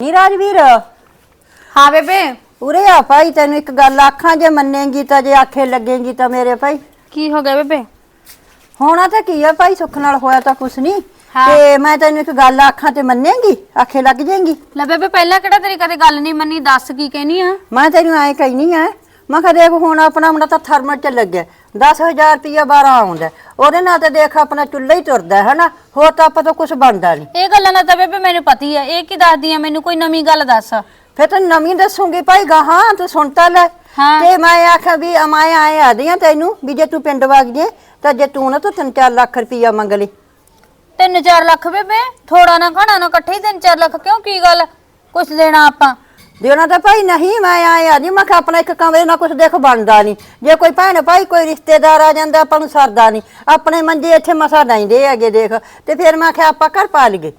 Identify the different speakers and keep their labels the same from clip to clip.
Speaker 1: ਨੀ ਰਾਜਵੀਰ।
Speaker 2: ਹਾਂ ਬੇਬੇ।
Speaker 1: ਉਰੇ ਆ ਭਾਈ ਤੈਨੂੰ ਇੱਕ ਗੱਲ ਆਖਾਂ ਜੇ ਮੰਨੇਗੀ ਤਾਂ ਜੇ ਆਖੇ ਲੱਗੇਗੀ ਤਾਂ ਮੇਰੇ ਭਾਈ।
Speaker 2: ਕੀ ਹੋ ਗਿਆ ਬੇਬੇ?
Speaker 1: ਹੋਣਾ ਤਾਂ ਕੀ ਆ ਭਾਈ ਸੁੱਖ ਨਾਲ ਹੋਇਆ ਤਾਂ ਕੁਛ ਨਹੀਂ
Speaker 2: ਹਾਂ।
Speaker 1: ਤੇ ਮੈਂ ਤੈਨੂੰ ਇੱਕ ਗੱਲ ਆਖਾਂ ਤੇ ਮੰਨੇਗੀ? ਆਖੇ ਲੱਗ ਜਾਏਗੀ
Speaker 2: ਲੈ ਬੇਬੇ ਪਹਿਲਾਂ ਕਿਹੜਾ ਤੇਰੀ ਕਦੇ ਗੱਲ ਨਹੀਂ ਮੰਨੀ ਦੱਸ ਕੀ ਕਹਿਨੀ ਆ?
Speaker 1: ਮੈਂ ਤੈਨੂੰ ਐ ਕਹਿਨੀ ਆ ਮੈਂ ਕਿਹਾ ਦੇਖ ਹੁਣ ਆਪਣਾ ਮੁੰਡਾ ਤਾਂ ਥਰਮਲ ਚ ਲੱਗਿਆ। 10000 ਰੁਪਇਆ 12 ਆਉਂਦਾ ਉਹਦੇ ਨਾਲ ਤੇ ਦੇਖ ਆਪਣਾ ਚੁੱਲ੍ਹਾ ਹੀ ਤੁਰਦਾ ਹੈ ਨਾ ਹੋਰ ਤਾਂ ਆਪਾਂ ਤੋਂ ਕੁਝ ਬਣਦਾ ਨਹੀਂ।
Speaker 2: ਇਹ ਗੱਲਾਂ ਦਾ ਤਾਂ ਬੇਬੇ ਮੈਨੂੰ ਪਤੀ ਆ ਇਹ ਕੀ ਦੱਸਦੀ ਆ? ਮੈਨੂੰ ਕੋਈ ਨਵੀਂ ਗੱਲ ਦੱਸ।
Speaker 1: ਫਿਰ ਤੈਨੂੰ ਨਵੀਂ ਦੱਸੂਗੀ ਭਾਈ ਗਾਹਾਂ ਤੂੰ ਸੁਣਤਾ ਲੈ।
Speaker 2: ਹਾਂ।
Speaker 1: ਤੇ ਮੈਂ ਆਖਿਆ ਵੀ ਅਮਾਏ ਆਏ ਆਦੀਆਂ ਤੈਨੂੰ ਵੀ ਜੇ ਤੂੰ ਪਿੰਡ ਵਗ ਜੇ ਤਾਂ ਜੇ ਤੂੰ ਨਾ ਤੂੰ 3-4 ਲੱਖ ਰੁਪਇਆ ਮੰਗ ਲਈ
Speaker 2: 3-4 ਲੱਖ ਬੇਬੇ? ਥੋੜਾ ਨਾ ਖਾਣਾ ਨਾ ਇਕੱਠੇ ਹੀ 3-4 ਲੱਖ। ਕਿਉਂ? ਕੀ ਗੱਲ? ਕੁਛ ਦੇਣਾ ਆਪਾਂ।
Speaker 1: ਦੇਣਾ ਤਾਂ ਭਾਈ ਨਹੀਂ, ਮੈਂ ਆਇਆ ਆ ਮੈਂ ਕਿਹਾ ਆਪਣਾ ਇੱਕ ਕਮਰੇ ਨਾਲ ਕੁਝ ਦੇਖ ਬਣਦਾ ਨਹੀਂ ਜੇ ਕੋਈ ਭੈਣ ਭਾਈ, ਕੋਈ ਰਿਸ਼ਤੇਦਾਰ ਆ ਜਾਂਦਾ, ਆਪਾਂ ਨੂੰ ਸਰਦਾ ਨਹੀਂ ਆਪਣੇ ਮੰਜੇ ਇੱਥੇ ਮਸਾ ਡਾਈਂਦੇ ਹੈਗੇ, ਦੇਖ। ਤੇ ਫਿਰ ਮੈਂ ਕਿਹਾ ਆਪਾਂ ਘਰ ਪਾ ਲਈਏ।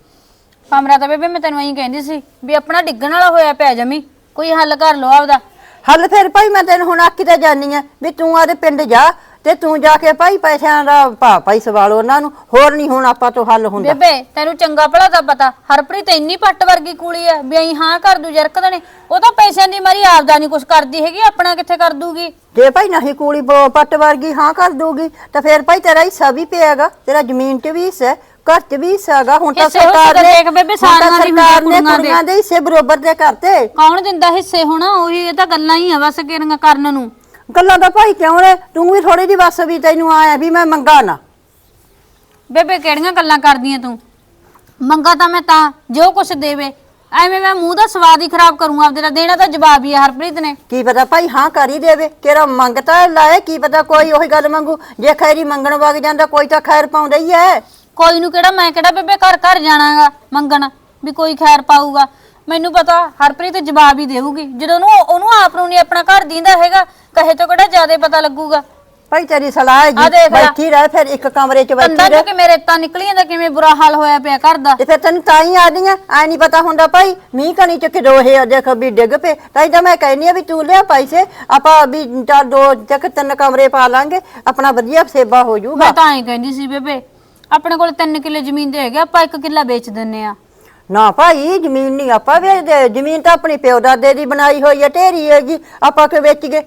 Speaker 2: ਕਮਰਾ ਤਾਂ ਬੇਬੇ ਮੈਂ ਤੈਨੂੰ ਐਂ ਕਹਿੰਦੀ ਸੀ ਵੀ ਆਪਣਾ ਡਿੱਗਣ ਵਾਲਾ ਹੋਇਆ ਪਿਆ ਜਮੀ। ਕੋਈ ਹੱਲ ਕਰ ਲੋ ਆਪਦਾ।
Speaker 1: ਹੱਲ ਫਿਰ ਭਾਈ ਮੈਂ ਤੈਨੂੰ ਹੁਣ ਆਖੀ ਤਾਂ ਜਾਨੀ ਆ ਵੀ ਤੂੰ ਆਦੇ ਪਿੰਡ ਜਾ ਤੇ ਤੂੰ ਜਾ ਕੇ ਭਾਈ ਪੈਸਿਆਂ ਦਾ ਭਾ ਭਾਈ ਸਵਾਲ ਉਹਨਾਂ ਨੂੰ ਹੋਰ ਨਹੀਂ ਹੁਣ ਆਪਾਂ ਤੋਂ ਹੱਲ ਹੁੰਦਾ।
Speaker 2: ਬੇਬੇ ਤੈਨੂੰ ਚੰਗਾ ਭਲਾ ਤਾਂ ਪਤਾ ਹਰਪ੍ਰੀਤ ਇੰਨੀ ਪੱਟ ਵਰਗੀ ਕੁੜੀ ਐ ਵੀ ਐਂ ਹਾਂ ਕਰ ਦੂ ਜਰਕਦੇ ਨੇ ਉਹ ਤਾਂ ਪੈਸਿਆਂ ਦੀ ਮਾਰੀ ਆਪਦਾ ਨਹੀਂ ਕੁਛ ਕਰਦੀ ਹੈਗੀ ਆਪਣਾ ਕਿੱਥੇ ਕਰ ਦੂਗੀ?
Speaker 1: ਜੇ ਭਾਈ ਨਹੀਂ ਬ- ਪੱਟ ਵਰਗੀ ਹਾਂ ਕਰ ਦੂਗੀ ਤਾਂ ਫਿਰ ਭਾਈ ਤੇਰਾ ਹਿੱਸਾ ਵੀ ਪਿਆਗਾ ਤੇਰਾ ਜ਼ਮੀਨ 'ਚ ਵੀ ਹਿੱਸਾ ਹੈ, ਘਰ 'ਚ ਵੀ ਹਿੱਸਾ ਹੈਗਾ ਹੁਣ ਤਾਂ
Speaker 2: ਹਿੱਸੇ ਹੁੱਸੇ
Speaker 1: ਸਰਕਾਰ
Speaker 2: ਤਾਂ
Speaker 1: ਨੇ
Speaker 2: ਦੇਖ ਬੇਬੇ
Speaker 1: ਹੁਣ ਤਾਂ
Speaker 2: ਸਾਰਿਆਂ ਦੀ
Speaker 1: ਸਰਕਾਰ ਨੇ
Speaker 2: ਕੁੜੀਆਂ ਦੇ।
Speaker 1: ਕੁੜੀਆਂ ਦੇ ਹਿੱਸੇ ਬਰੋਬਰ ਦੇ ਕਰਤੇ।
Speaker 2: ਕੌਣ ਦਿੰਦਾ ਹਿੱਸੇ ਹੁਣ? ਉਹੀ ਇਹ ਤਾਂ ਗੱਲਾਂ ਹੀ ਆ ਬਸ ਕਿਹੜੀਆਂ ਕਰਨ ਨੂੰ।
Speaker 1: ਗੱਲਾਂ ਦਾ ਭਾਈ ਕਿਉਂ ਨੇ? ਤੂੰ ਵੀ ਥੋੜੀ ਦੀ ਬਸ ਵੀ ਤੈਨੂੰ ਆਇਆ ਵੀ ਮੈਂ ਮੰਗਾ ਨਾ।
Speaker 2: ਬੇਬੇ ਕਿਹੜੀਆਂ ਗੱਲਾਂ ਕਰਦੀਆਂ ਤੂੰ? ਮੰਗਾ ਤਾਂ ਮੈਂ ਤਾਂ ਜੋ ਕੁਛ ਦੇਵੇ। ਐਵੇਂ ਮੈਂ ਮੂੰਹ ਦਾ ਸਵਾਦ ਹੀ ਖਰਾਬ ਕਰੂੰ ਆਪਦੇ ਦਾ। ਦੇਣਾ ਤਾਂ ਜਵਾਬ ਹੀ ਆ ਹਰਪ੍ਰੀਤ ਨੇ।
Speaker 1: ਕੀ ਪਤਾ ਭਾਈ ਹਾਂ ਕਰ ਹੀ ਦੇਵੇ। ਕਿਹੜਾ ਮੰਗਤਾ ਲਾਏ ਕੀ ਪਤਾ ਕੋਈ ਉਹੀ ਗੱਲ ਮੰਗੂ। ਜੇ ਖੈਰੀ ਮੰਗਣ ਵਗ ਜਾਂਦਾ ਕੋਈ ਤਾਂ ਖੈਰ ਪਾਉਂਦਾ ਹੀ ਹੈ।
Speaker 2: ਕੋਈ ਨੂੰ ਕਿਹੜਾ ਮੈਂ ਕਿਹੜਾ ਬੇਬੇ ਘਰ ਘਰ ਜਾਣਾਗਾ ਮੰਗਣ ਵੀ ਕੋਈ ਖੈਰ ਪਾਊਗਾ। ਮੈਨੂੰ ਪਤਾ ਹਰਪ੍ਰੀਤ ਜਵਾਬ ਹੀ ਦੇਊਗੀ। ਜਦੋਂ ਉਹਨੂੰ ਉਹਨੂੰ ਆਪ ਨੂੰ ਨਹੀਂ ਆਪਣਾ ਘਰ ਦੀਂਦਾ ਹੈਗਾ ਕਹੇ ਤੋਂ ਕਿਹੜਾ ਜ਼ਿਆਦਾ ਪਤਾ ਲੱਗੂਗਾ।
Speaker 1: ਭਾਈ ਤੇਰੀ ਸਲਾਹ
Speaker 2: ਆ
Speaker 1: ਹੈਗੀ
Speaker 2: ਦੇਖ ਲੈ।
Speaker 1: ਬੈਠੀ ਰਹਿ ਫਿਰ ਇੱਕ ਕਮਰੇ 'ਚ ਬੈਠੀ
Speaker 2: ਕੰਦਾਂ
Speaker 1: ਰਹਿ।
Speaker 2: ਚ ਕਿਵੇਂ ਰੇਤਾਂ ਨਿਕਲੀ ਜਾਂਦਾ ਕਿਵੇਂ ਬੁਰਾ ਹਾਲ ਹੋਇਆ ਪਿਆ ਘਰ ਦਾ।
Speaker 1: ਤੇ ਫਿਰ ਤੈਨੂੰ ਤਾਂ ਹੀ ਆਦੀਆਂ ਐ ਨਹੀਂ ਪਤਾ ਹੁੰਦਾ ਭਾਈ ਮੀਂਹ ਕਣੀ ਚ ਕਿਦੋਹੇ ਆ ਦੇਖ ਵੀ ਡਿੱਗ ਪਏ। ਤਾਂ ਹੀ ਤਾਂ ਮੈਂ ਕਹਿੰਨੀ ਆ ਵੀ ਤੂੰ ਲਿਆ ਪੈਸੇ ਆਪਾਂ ਵੀ ਚਾਰ ਦੋ ਚੱਕ ਤਿੰਨ ਕਮਰੇ ਪਾ ਲਾਂਗੇ ਆਪਣਾ ਵਧੀਆ ਸੇਵਾ ਹੋ ਜਾਊਗਾ।
Speaker 2: ਮੈਂ ਤਾਂ ਐਂ ਕਹਿੰਦੀ ਸੀ ਬੇਬੇ ਆਪਣੇ ਕੋਲ 3 ਕਿੱਲੇ ਜ਼ਮੀਨ ਦੇ ਹੈਗੇ ਆਪਾਂ 1 ਕਿੱਲਾ ਵੇਚ ਦਿੰਨੇ ਆ।
Speaker 1: ਨਾ ਭਾਈ ਜ਼ਮੀਨ ਨਹੀਂ ਆਪਾਂ ਵੇਚਦੇ। ਜ਼ਮੀਨ ਤਾਂ ਆਪਣੀ ਪਿਓ ਦਾਦੇ ਦੀ ਬਣਾਈ ਹੋਈ ਹੈ ਢੇਰੀ ਹੈਗੀ ਆਪਾਂ ਕਿ ਵੇਚ ਗਏ?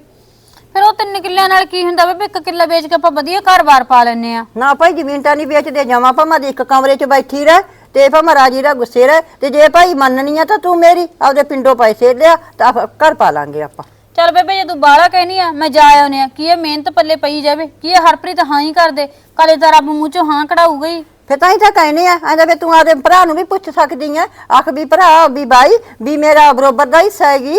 Speaker 2: ਫਿਰ ਉਹ 3 ਕਿੱਲਿਆਂ ਨਾਲ ਕੀ ਹੁੰਦਾ ਬੇਬੇ? 1 ਕਿੱਲਾ ਵੇਚ ਕੇ ਆਪਾਂ ਵਧੀਆ ਘਰ-ਬਾਰ ਪਾ ਲੈਨੇ ਆ।
Speaker 1: ਨਾ ਭਾਈ ਜ਼ਮੀਨ ਤਾਂ ਨਹੀਂ ਵੇਚਦੇ। ਜਮਾ ਭਾਵੇਂ ਦੀ ਇੱਕ ਕਮਰੇ 'ਚ ਬੈਠੀ ਰਹਿ ਤੇ ਭਾਵੇਂ ਰਾਜੀ ਦਾ ਗੁੱਸੇ ਰਹਿ ਤੇ ਜੇ ਭਾਈ ਮੰਨਣੀ ਆ ਤਾਂ ਤੂੰ ਮੇਰੀ ਆਪਦੇ ਪਿੰਡੋਂ ਪੈਸੇ ਲਿਆ ਤਾਂ ਆਪਾਂ ਘਰ ਪਾ ਲਾਂਗੇ ਆਪਾਂ।
Speaker 2: ਚੱਲ ਬੇਬੇ ਜੇ ਤੂੰ ਬਾਹਲਾ ਕਹਿਨੀ ਆ ਮੈਂ ਜਾ ਆਉਨੇ ਆ। ਕੀ ਇਹ ਮਿਹਨਤ ਪੱਲੇ ਪਈ ਜਾਵੇ? ਕੀ ਇਹ ਹਰਪ੍ਰੀਤ ਹਾਂ ਹੀ ਕਰ ਦੇ ਤਾਂ ਰੱਬ ਮੂੰਹ ਚੋਂ ਹਾਂ ਕਢਾਊਗਾ ਹੀ
Speaker 1: ਫਿਰ ਤਾਂ ਹੀ ਤਾਂ ਕਹਿੰਦੇ ਆ ਆਂਦਾ ਵੀ ਤੂੰ ਆਦੇ ਭਰਾ ਨੂੰ ਵੀ ਪੁੱਛ ਸਕਦੀ ਆ। ਆਖ ਵੀ ਭਰਾ ਵੀ ਬਾਈ ਵੀ ਮੇਰਾ ਬਰੋਬਰ ਦਾ ਹਿੱਸਾ ਹੈਗੀ।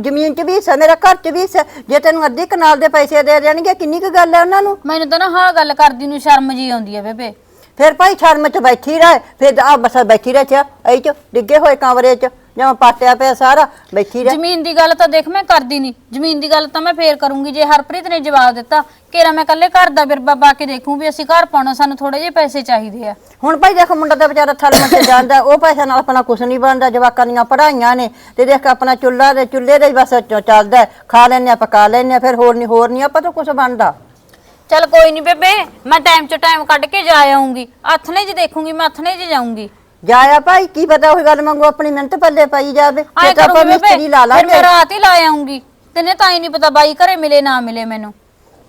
Speaker 1: ਜ਼ਮੀਨ 'ਚ ਵੀ ਹਿੱਸਾ ਮੇਰਾ ਘਰ 'ਚ ਵੀ ਹਿੱਸਾ। ਜੇ ਤੈਨੂੰ ਅੱਧੇ ਕਨਾਲ ਦੇ ਪੈਸੇ ਦੇ ਦੇਣਗੇ ਕਿੰਨੀ ਕੁ ਗੱਲ ਹੈ ਉਹਨਾਂ ਨੂੰ?
Speaker 2: ਮੈਨੂੰ ਤਾਂ ਨਾ ਹਾਂ ਗੱਲ ਕਰਦੀ ਨੂੰ ਸ਼ਰਮ ਜੀ ਆਉਂਦੀ ਆ ਬੇਬੇ।
Speaker 1: ਫਿਰ ਭਾਈ ਸ਼ਰਮ 'ਚ ਬੈਠੀ ਰਹਿ ਫਿਰ ਆ ਬਸ ਬੈਠੀ ਰਹਿ ਚ ਐ ਚ ਡਿੱਗੇ ਹੋਏ ਕਮਰੇ 'ਚ। ਜਿਵੇਂ ਪਾਟਿਆ ਪਿਆ ਸਾਰਾ ਬੈਠੀ ਰਹਿ।
Speaker 2: ਜ਼ਮੀਨ ਦੀ ਗੱਲ ਤਾਂ ਦੇਖ ਮੈਂ ਕਰਦੀ ਨਹੀਂ ਜ਼ਮੀਨ ਦੀ ਗੱਲ ਤਾਂ ਮੈਂ ਫੇਰ ਕਰੂੰਗੀ ਜੇ ਹਰਪ੍ਰੀਤ ਨੇ ਜਵਾਬ ਦਿੱਤਾ। ਕਿਰਾ ਮੈਂ ਕੱਲੇ ਘਰ ਦਾ ਬਿਰਬਾ ਪਾ ਕੇ ਦੇਖੂੰ ਵੀ ਅਸੀਂ ਘਰ ਪਾਉਣਾ ਸਾਨੂੰ ਥੋੜੇ ਜਿਹੇ ਪੈਸੇ ਚਾਹੀਦੇ ਆ।
Speaker 1: ਹੁਣ ਭਾਈ ਦੇਖ ਮੁੰਡਾ ਤਾਂ ਵਿਚਾਰਾ ਥਲ ਮੱਥੇ ਜਾਂਦਾ ਉਹ ਪੈਸਾ ਨਾਲ ਆਪਣਾ ਕੁਛ ਨਹੀਂ ਬਣਦਾ ਜਵਾਕਾਂ ਦੀਆਂ ਪੜਾਈਆਂ ਨੇ। ਤੇ ਦੇਖ ਆਪਣਾ ਚੁੱਲ੍ਹਾ ਦੇ ਚੁੱਲ੍ਹੇ ਦੇ ਬਸ ਚ- ਚੱਲਦਾ ਹੈ। ਖਾ ਲੈਣੇ ਆ ਪਕਾ ਲੈਣੇ ਆ ਫਿਰ ਹੋਰ ਨਹੀਂ ਹੋਰ ਨਹੀਂ ਆਪਾਂ ਤਾਂ ਕੁਛ ਬਣਦਾ।
Speaker 2: ਚੱਲ ਕੋਈ ਨਹੀਂ ਬੇਬੇ ਮੈਂ ਟਾਈਮ ਚ ਟਾਈਮ ਕੱਢ ਕੇ ਜਾ ਆਉਂਗੀ। ਹੱਥਨੇ ਜੀ ਦੇਖੂੰਗੀ ਮੈਂ ਹੱਥਨੇ ਜੀ ਜਾਊਂਗੀ।
Speaker 1: ਜਾਇਆ ਭਾਈ ਕੀ ਪਤਾ ਉਹ ਗੱਲ ਮੰਗੋ ਆਪਣੀ ਮਿਹਨਤ ਪੱਲੇ ਪਾਈ ਜਾਵੇ।
Speaker 2: ਆਏ
Speaker 1: ਤੇ ਤਾਂ ਆਪਾਂ
Speaker 2: ਕਰੂੰਗੀ ਬੇਬੇ
Speaker 1: ਮਿਸਤਰੀ ਲਾ
Speaker 2: ਫਿਰ ਮੈਂ
Speaker 1: ਲਾਂਗੇ
Speaker 2: ਰਾਤ ਹੀ ਲਾ ਆਉਂਗੀ ਤੈਨੇ ਤਾਂ ਹੀ ਨਹੀਂ ਪਤਾ ਬਾਈ ਘਰੇ ਮਿਲੇ ਨਾ ਮਿਲੇ ਮੈਨੂੰ।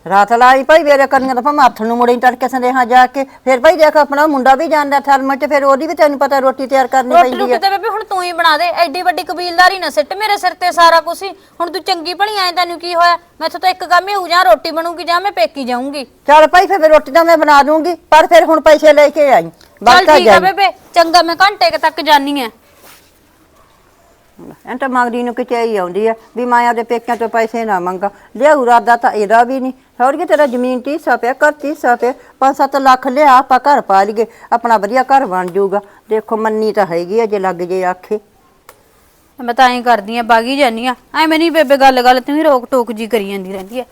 Speaker 1: ਰਾਤ ਲਾਈ ਭਾਈ ਵੇਰੇ ਕਰਨੀਆਂ ਤਾਂ ਭਾਵੇਂ ਹੱਥ ਨੂੰ ਮੁੜੇ ਤੜਕੇ ਸੰਦੇਹਾਂ ਜਾ ਕੇ। ਫਿਰ ਭਾਈ ਦੇਖ ਆਪਣਾ ਮੁੰਡਾ ਵੀ ਜਾਂਦਾ ਥਰਮਲ ਚ ਫਿਰ ਉਹਦੀ ਵੀ ਤੈਨੂੰ ਪਤਾ ਰੋਟੀ ਤਿਆਰ ਕਰਨੀ
Speaker 2: ਰੋਟੀ
Speaker 1: ਪੈਂਦੀ
Speaker 2: ਰੋਟੀ
Speaker 1: ਹੈ
Speaker 2: ਤੇ ਬੇਬੇ ਹੁਣ ਤੂੰ ਹੀ ਬਣਾ ਦੇ ਐਡੀ ਵੱਡੀ ਕਬੀਲਦਾਰੀ ਨਾ ਸਿੱਟ ਮੇਰੇ ਸਿਰ ਤੇ ਸਾਰਾ ਕੁਝ ਹੀ। ਹੁਣ ਤੂੰ ਚੰਗੀ ਭਲੀ ਐ ਤੈਨੂੰ ਕੀ ਹੋਇਆ? ਮੈਥੋਂ ਤਾਂ ਇੱਕ ਕੰਮ ਹੀ ਹੋਊ ਜਾਂ ਰੋਟੀ ਬਣੂਗੀ ਜਾਂ ਮੈਂ ਪੇਕੀ ਜਾਊਂਗੀ।
Speaker 1: ਚੱਲ ਭਾਈ ਫਿਰ ਰੋਟੀ ਤਾਂ ਮੈਂ ਬਣਾ ਦੂੰਗੀ ਪਰ ਫਿਰ ਹੁਣ ਪੈਸੇ ਲੈ ਕੇ ਆਈ
Speaker 2: ਚੱਲ ਠੀਕ ਆ
Speaker 1: ਜਾਈ।
Speaker 2: ਬੇਬੇ ਚੰਗਾ ਮੈਂ ਘੰਟੇ ਕੁ ਤੱਕ ਜਾਨੀ ਆ।
Speaker 1: ਐਂ ਤਾਂ ਮੰਗਦੀ ਨੂੰ ਕਿਤੇ ਹੀ ਆਉਂਦੀ ਆ ਵੀ ਮੈਂ ਆਪਦੇ ਪੇਕਿਆਂ ਤੋਂ ਪੈਸੇ ਨਾ ਮੰਗਾ। ਲਿਆਉ ਰਾਦਾ ਤਾਂ ਇਹਦਾ ਵੀ ਨਹੀਂ। ਹੋਰ ਕਿ ਤੇਰਾ ਜ਼ਮੀਨ ਤੇ ਪਿਆ 'ਚ ਹਿੱਸਾ ਪਿਆ 5-7 ਲੱਖ ਲਿਆ ਆਪਾਂ ਘਰ ਪਾ ਲਈਏ ਆਪਣਾ ਵਧੀਆ ਘਰ ਬਣ ਜਾਊਗਾ। ਦੇਖੋ ਮੰਨੀ ਤਾਂ ਹੈਗੀ ਆ ਜੇ ਲੱਗ ਜੇ ਆਖੇ।
Speaker 2: ਮੈਂ ਤਾਂ ਐਂ ਕਰਦੀ ਆ ਬਾਗੀ ਜਾਨੀ ਆ। ਐਵੇਂ ਨਹੀਂ ਬੇਬੇ ਗੱਲ ਗੱਲ ਤੂੰ ਹੀ ਰੋਕ ਟੋਕ ਜੀ ਕਰੀ ਜਾਂਦੀ ਰਹਿੰਦੀ ਆ।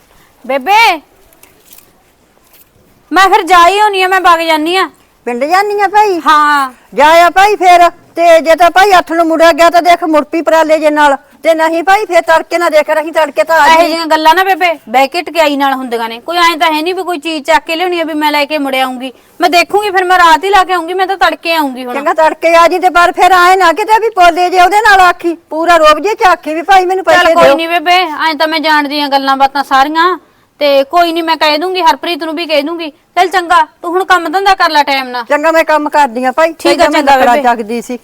Speaker 2: ਬੇਬੇ! ਮੈਂ ਫਿਰ ਜਾ ਹੀ ਹੋਣੀ ਆ ਮੈਂ ਬਾਗ ਜਾਨੀ ਆ।
Speaker 1: ਪਿੰਡ ਜਾਨੀ ਆ ਭਾਈ?
Speaker 2: ਹਾਂ।
Speaker 1: ਜਾਇਆ ਭਾਈ ਫੇਰ। ਤੇ ਜੇ ਤਾਂ ਭਾਈ ਅੱਠ ਨੂੰ ਮੁੜਿਆ ਗਿਆ ਤਾਂ ਦੇਖ ਮੁਰਪੀ ਪਰਾਲੇ ਜੇ ਨਾਲ। ਤੇ ਨਹੀਂ ਭਾਈ ਫੇਰ ਤੜਕੇ ਨਾ ਦੇਖ ਰਹੀ ਤੜਕੇ ਤਾਂ ਆ
Speaker 2: ਇਹੋ
Speaker 1: ਜੀ
Speaker 2: ਜਿਹੀਆਂ ਗੱਲਾਂ ਨਾ ਬੇਬੇ ਬਹਿ ਕੇ ਟਕਿਆਈ ਨਾਲ ਹੁੰਦੀਆਂ ਨੇ। ਕੋਈ ਐਂ ਤਾਂ ਹੈ ਨਹੀਂ ਵੀ ਕੋਈ ਚੀਜ਼ ਚੱਕ ਕੇ ਲਿਆਉਣੀ ਆ ਵੀ ਮੈਂ ਲੈ ਕੇ ਮੁੜ ਆਉਂਗੀ ਮੈਂ ਦੇਖੂੰਗੀ ਫਿਰ ਮੈਂ ਰਾਤ ਹੀ ਲਾ ਕੇ ਆਉਂਗੀ ਮੈਂ ਤਾਂ ਤੜਕੇ ਆਉਂਗੀ ਹੁਣ।
Speaker 1: ਚੰਗਾ ਤੜਕੇ ਆ ਜੀ ਤੇ ਪਰ ਫਿਰ ਆਏ ਨਾ ਕਿਤੇ ਵੀ ਪੋਲੇ ਜੇ ਉਹਦੇ ਨਾਲ ਆਖੀ। ਪੂਰਾ ਰੋਬ ਜੇ ਚਾਖੀ ਵੀ ਭਾਈ ਮੈਨੂੰ
Speaker 2: ਚੱਲ
Speaker 1: ਪੈਸੇ
Speaker 2: ਕੋਈ
Speaker 1: ਦਿਓ।
Speaker 2: ਨਹੀਂ ਬੇਬੇ ਐਂ ਤਾਂ ਮੈਂ ਜਾਣਦੀ ਆ ਗੱਲਾਂ ਬਾਤਾਂ ਸਾਰੀਆਂ। ਤੇ ਕੋਈ ਨਹੀਂ ਮੈਂ ਕਹਿ ਦੂੰਗੀ ਹਰਪ੍ਰੀਤ ਨੂੰ ਵੀ ਕਹਿ ਦੂੰਗੀ ਚੱਲ ਚੰਗਾ ਤੂੰ ਹੁਣ ਕੰਮ ਧੰਦਾ ਕਰ ਲੈ ਟਾਈਮ ਨਾਲ।
Speaker 1: ਚੰਗਾ ਮੈਂ ਕੰਮ ਕਰਦੀ ਆ ਭਾਈ
Speaker 2: ਠੀਕ ਆ,
Speaker 1: ਮੈਂ
Speaker 2: ਚੰਗਾ ਬੇਬੇ।
Speaker 1: ਚੱਕਦੀ ਸੀ।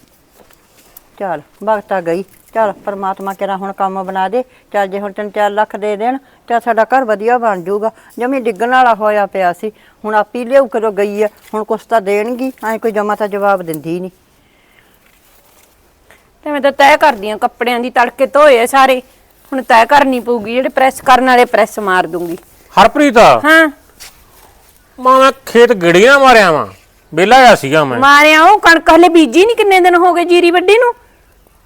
Speaker 1: ਚੱਲ ਵਕਤ ਆ ਗਈ। ਚੱਲ ਪਰਮਾਤਮਾ ਕਿਹੜਾ ਹੁਣ ਕੰਮ ਬਣਾ ਦੇ। ਚੱਲ ਜੇ ਹੁਣ ਤੈਨੂੰ 4 ਲੱਖ ਦੇ ਦੇਣ ਤਾਂ ਸਾਡਾ ਘਰ ਵਧੀਆ ਬਣ ਜਾਊਗਾ। ਜਮੀ ਡਿੱਗਣ ਵਾਲਾ ਹੋਇਆ ਪਿਆ ਸੀ। ਹੁਣ ਆਪੀ ਲਿਆਉ ਕਦੋਂ ਗਈ ਆ। ਹੁਣ ਕੁਛ ਤਾਂ ਦੇਣਗੀ ਐ ਕੋਈ ਜਮਾ ਤਾਂ ਜਵਾਬ ਦਿੰਦੀ ਨਹੀਂ
Speaker 3: ਤੇ ਮੈਂ ਤਾਂ ਤੈਅ ਕਰਦੀ ਆ ਕੱਪੜਿਆਂ ਦੀ ਤੜਕੇ ਧੋਏ ਆ ਸਾਰੇ। ਹੁਣ ਤੈਅ ਕਰਨੀ ਪਊਗੀ ਜਿਹੜੇ ਪ੍ਰੈਸ ਕਰਨ ਵਾਲੇ ਪ੍ਰੈਸ ਮਾਰ ਦੂੰਗੀ।
Speaker 4: ਹਰਪ੍ਰੀਤ?
Speaker 3: ਹਾਂ।
Speaker 4: ਮਾਂ ਮੈਂ ਖੇਤ ਗੜੀਆਂ ਮਾਰਿਆ ਵਾਂ। ਵਿਹਲਾ ਆ ਸੀਗਾ ਮੈਂ।
Speaker 3: ਮਾਰਿਆ ਉਹ ਕਣਕ ਹਲੇ ਬੀਜੀ ਨਹੀਂ ਕਿੰਨੇ ਦਿਨ ਹੋ ਗਏ ਜੀਰੀ ਵੱਡੀ ਨੂੰ?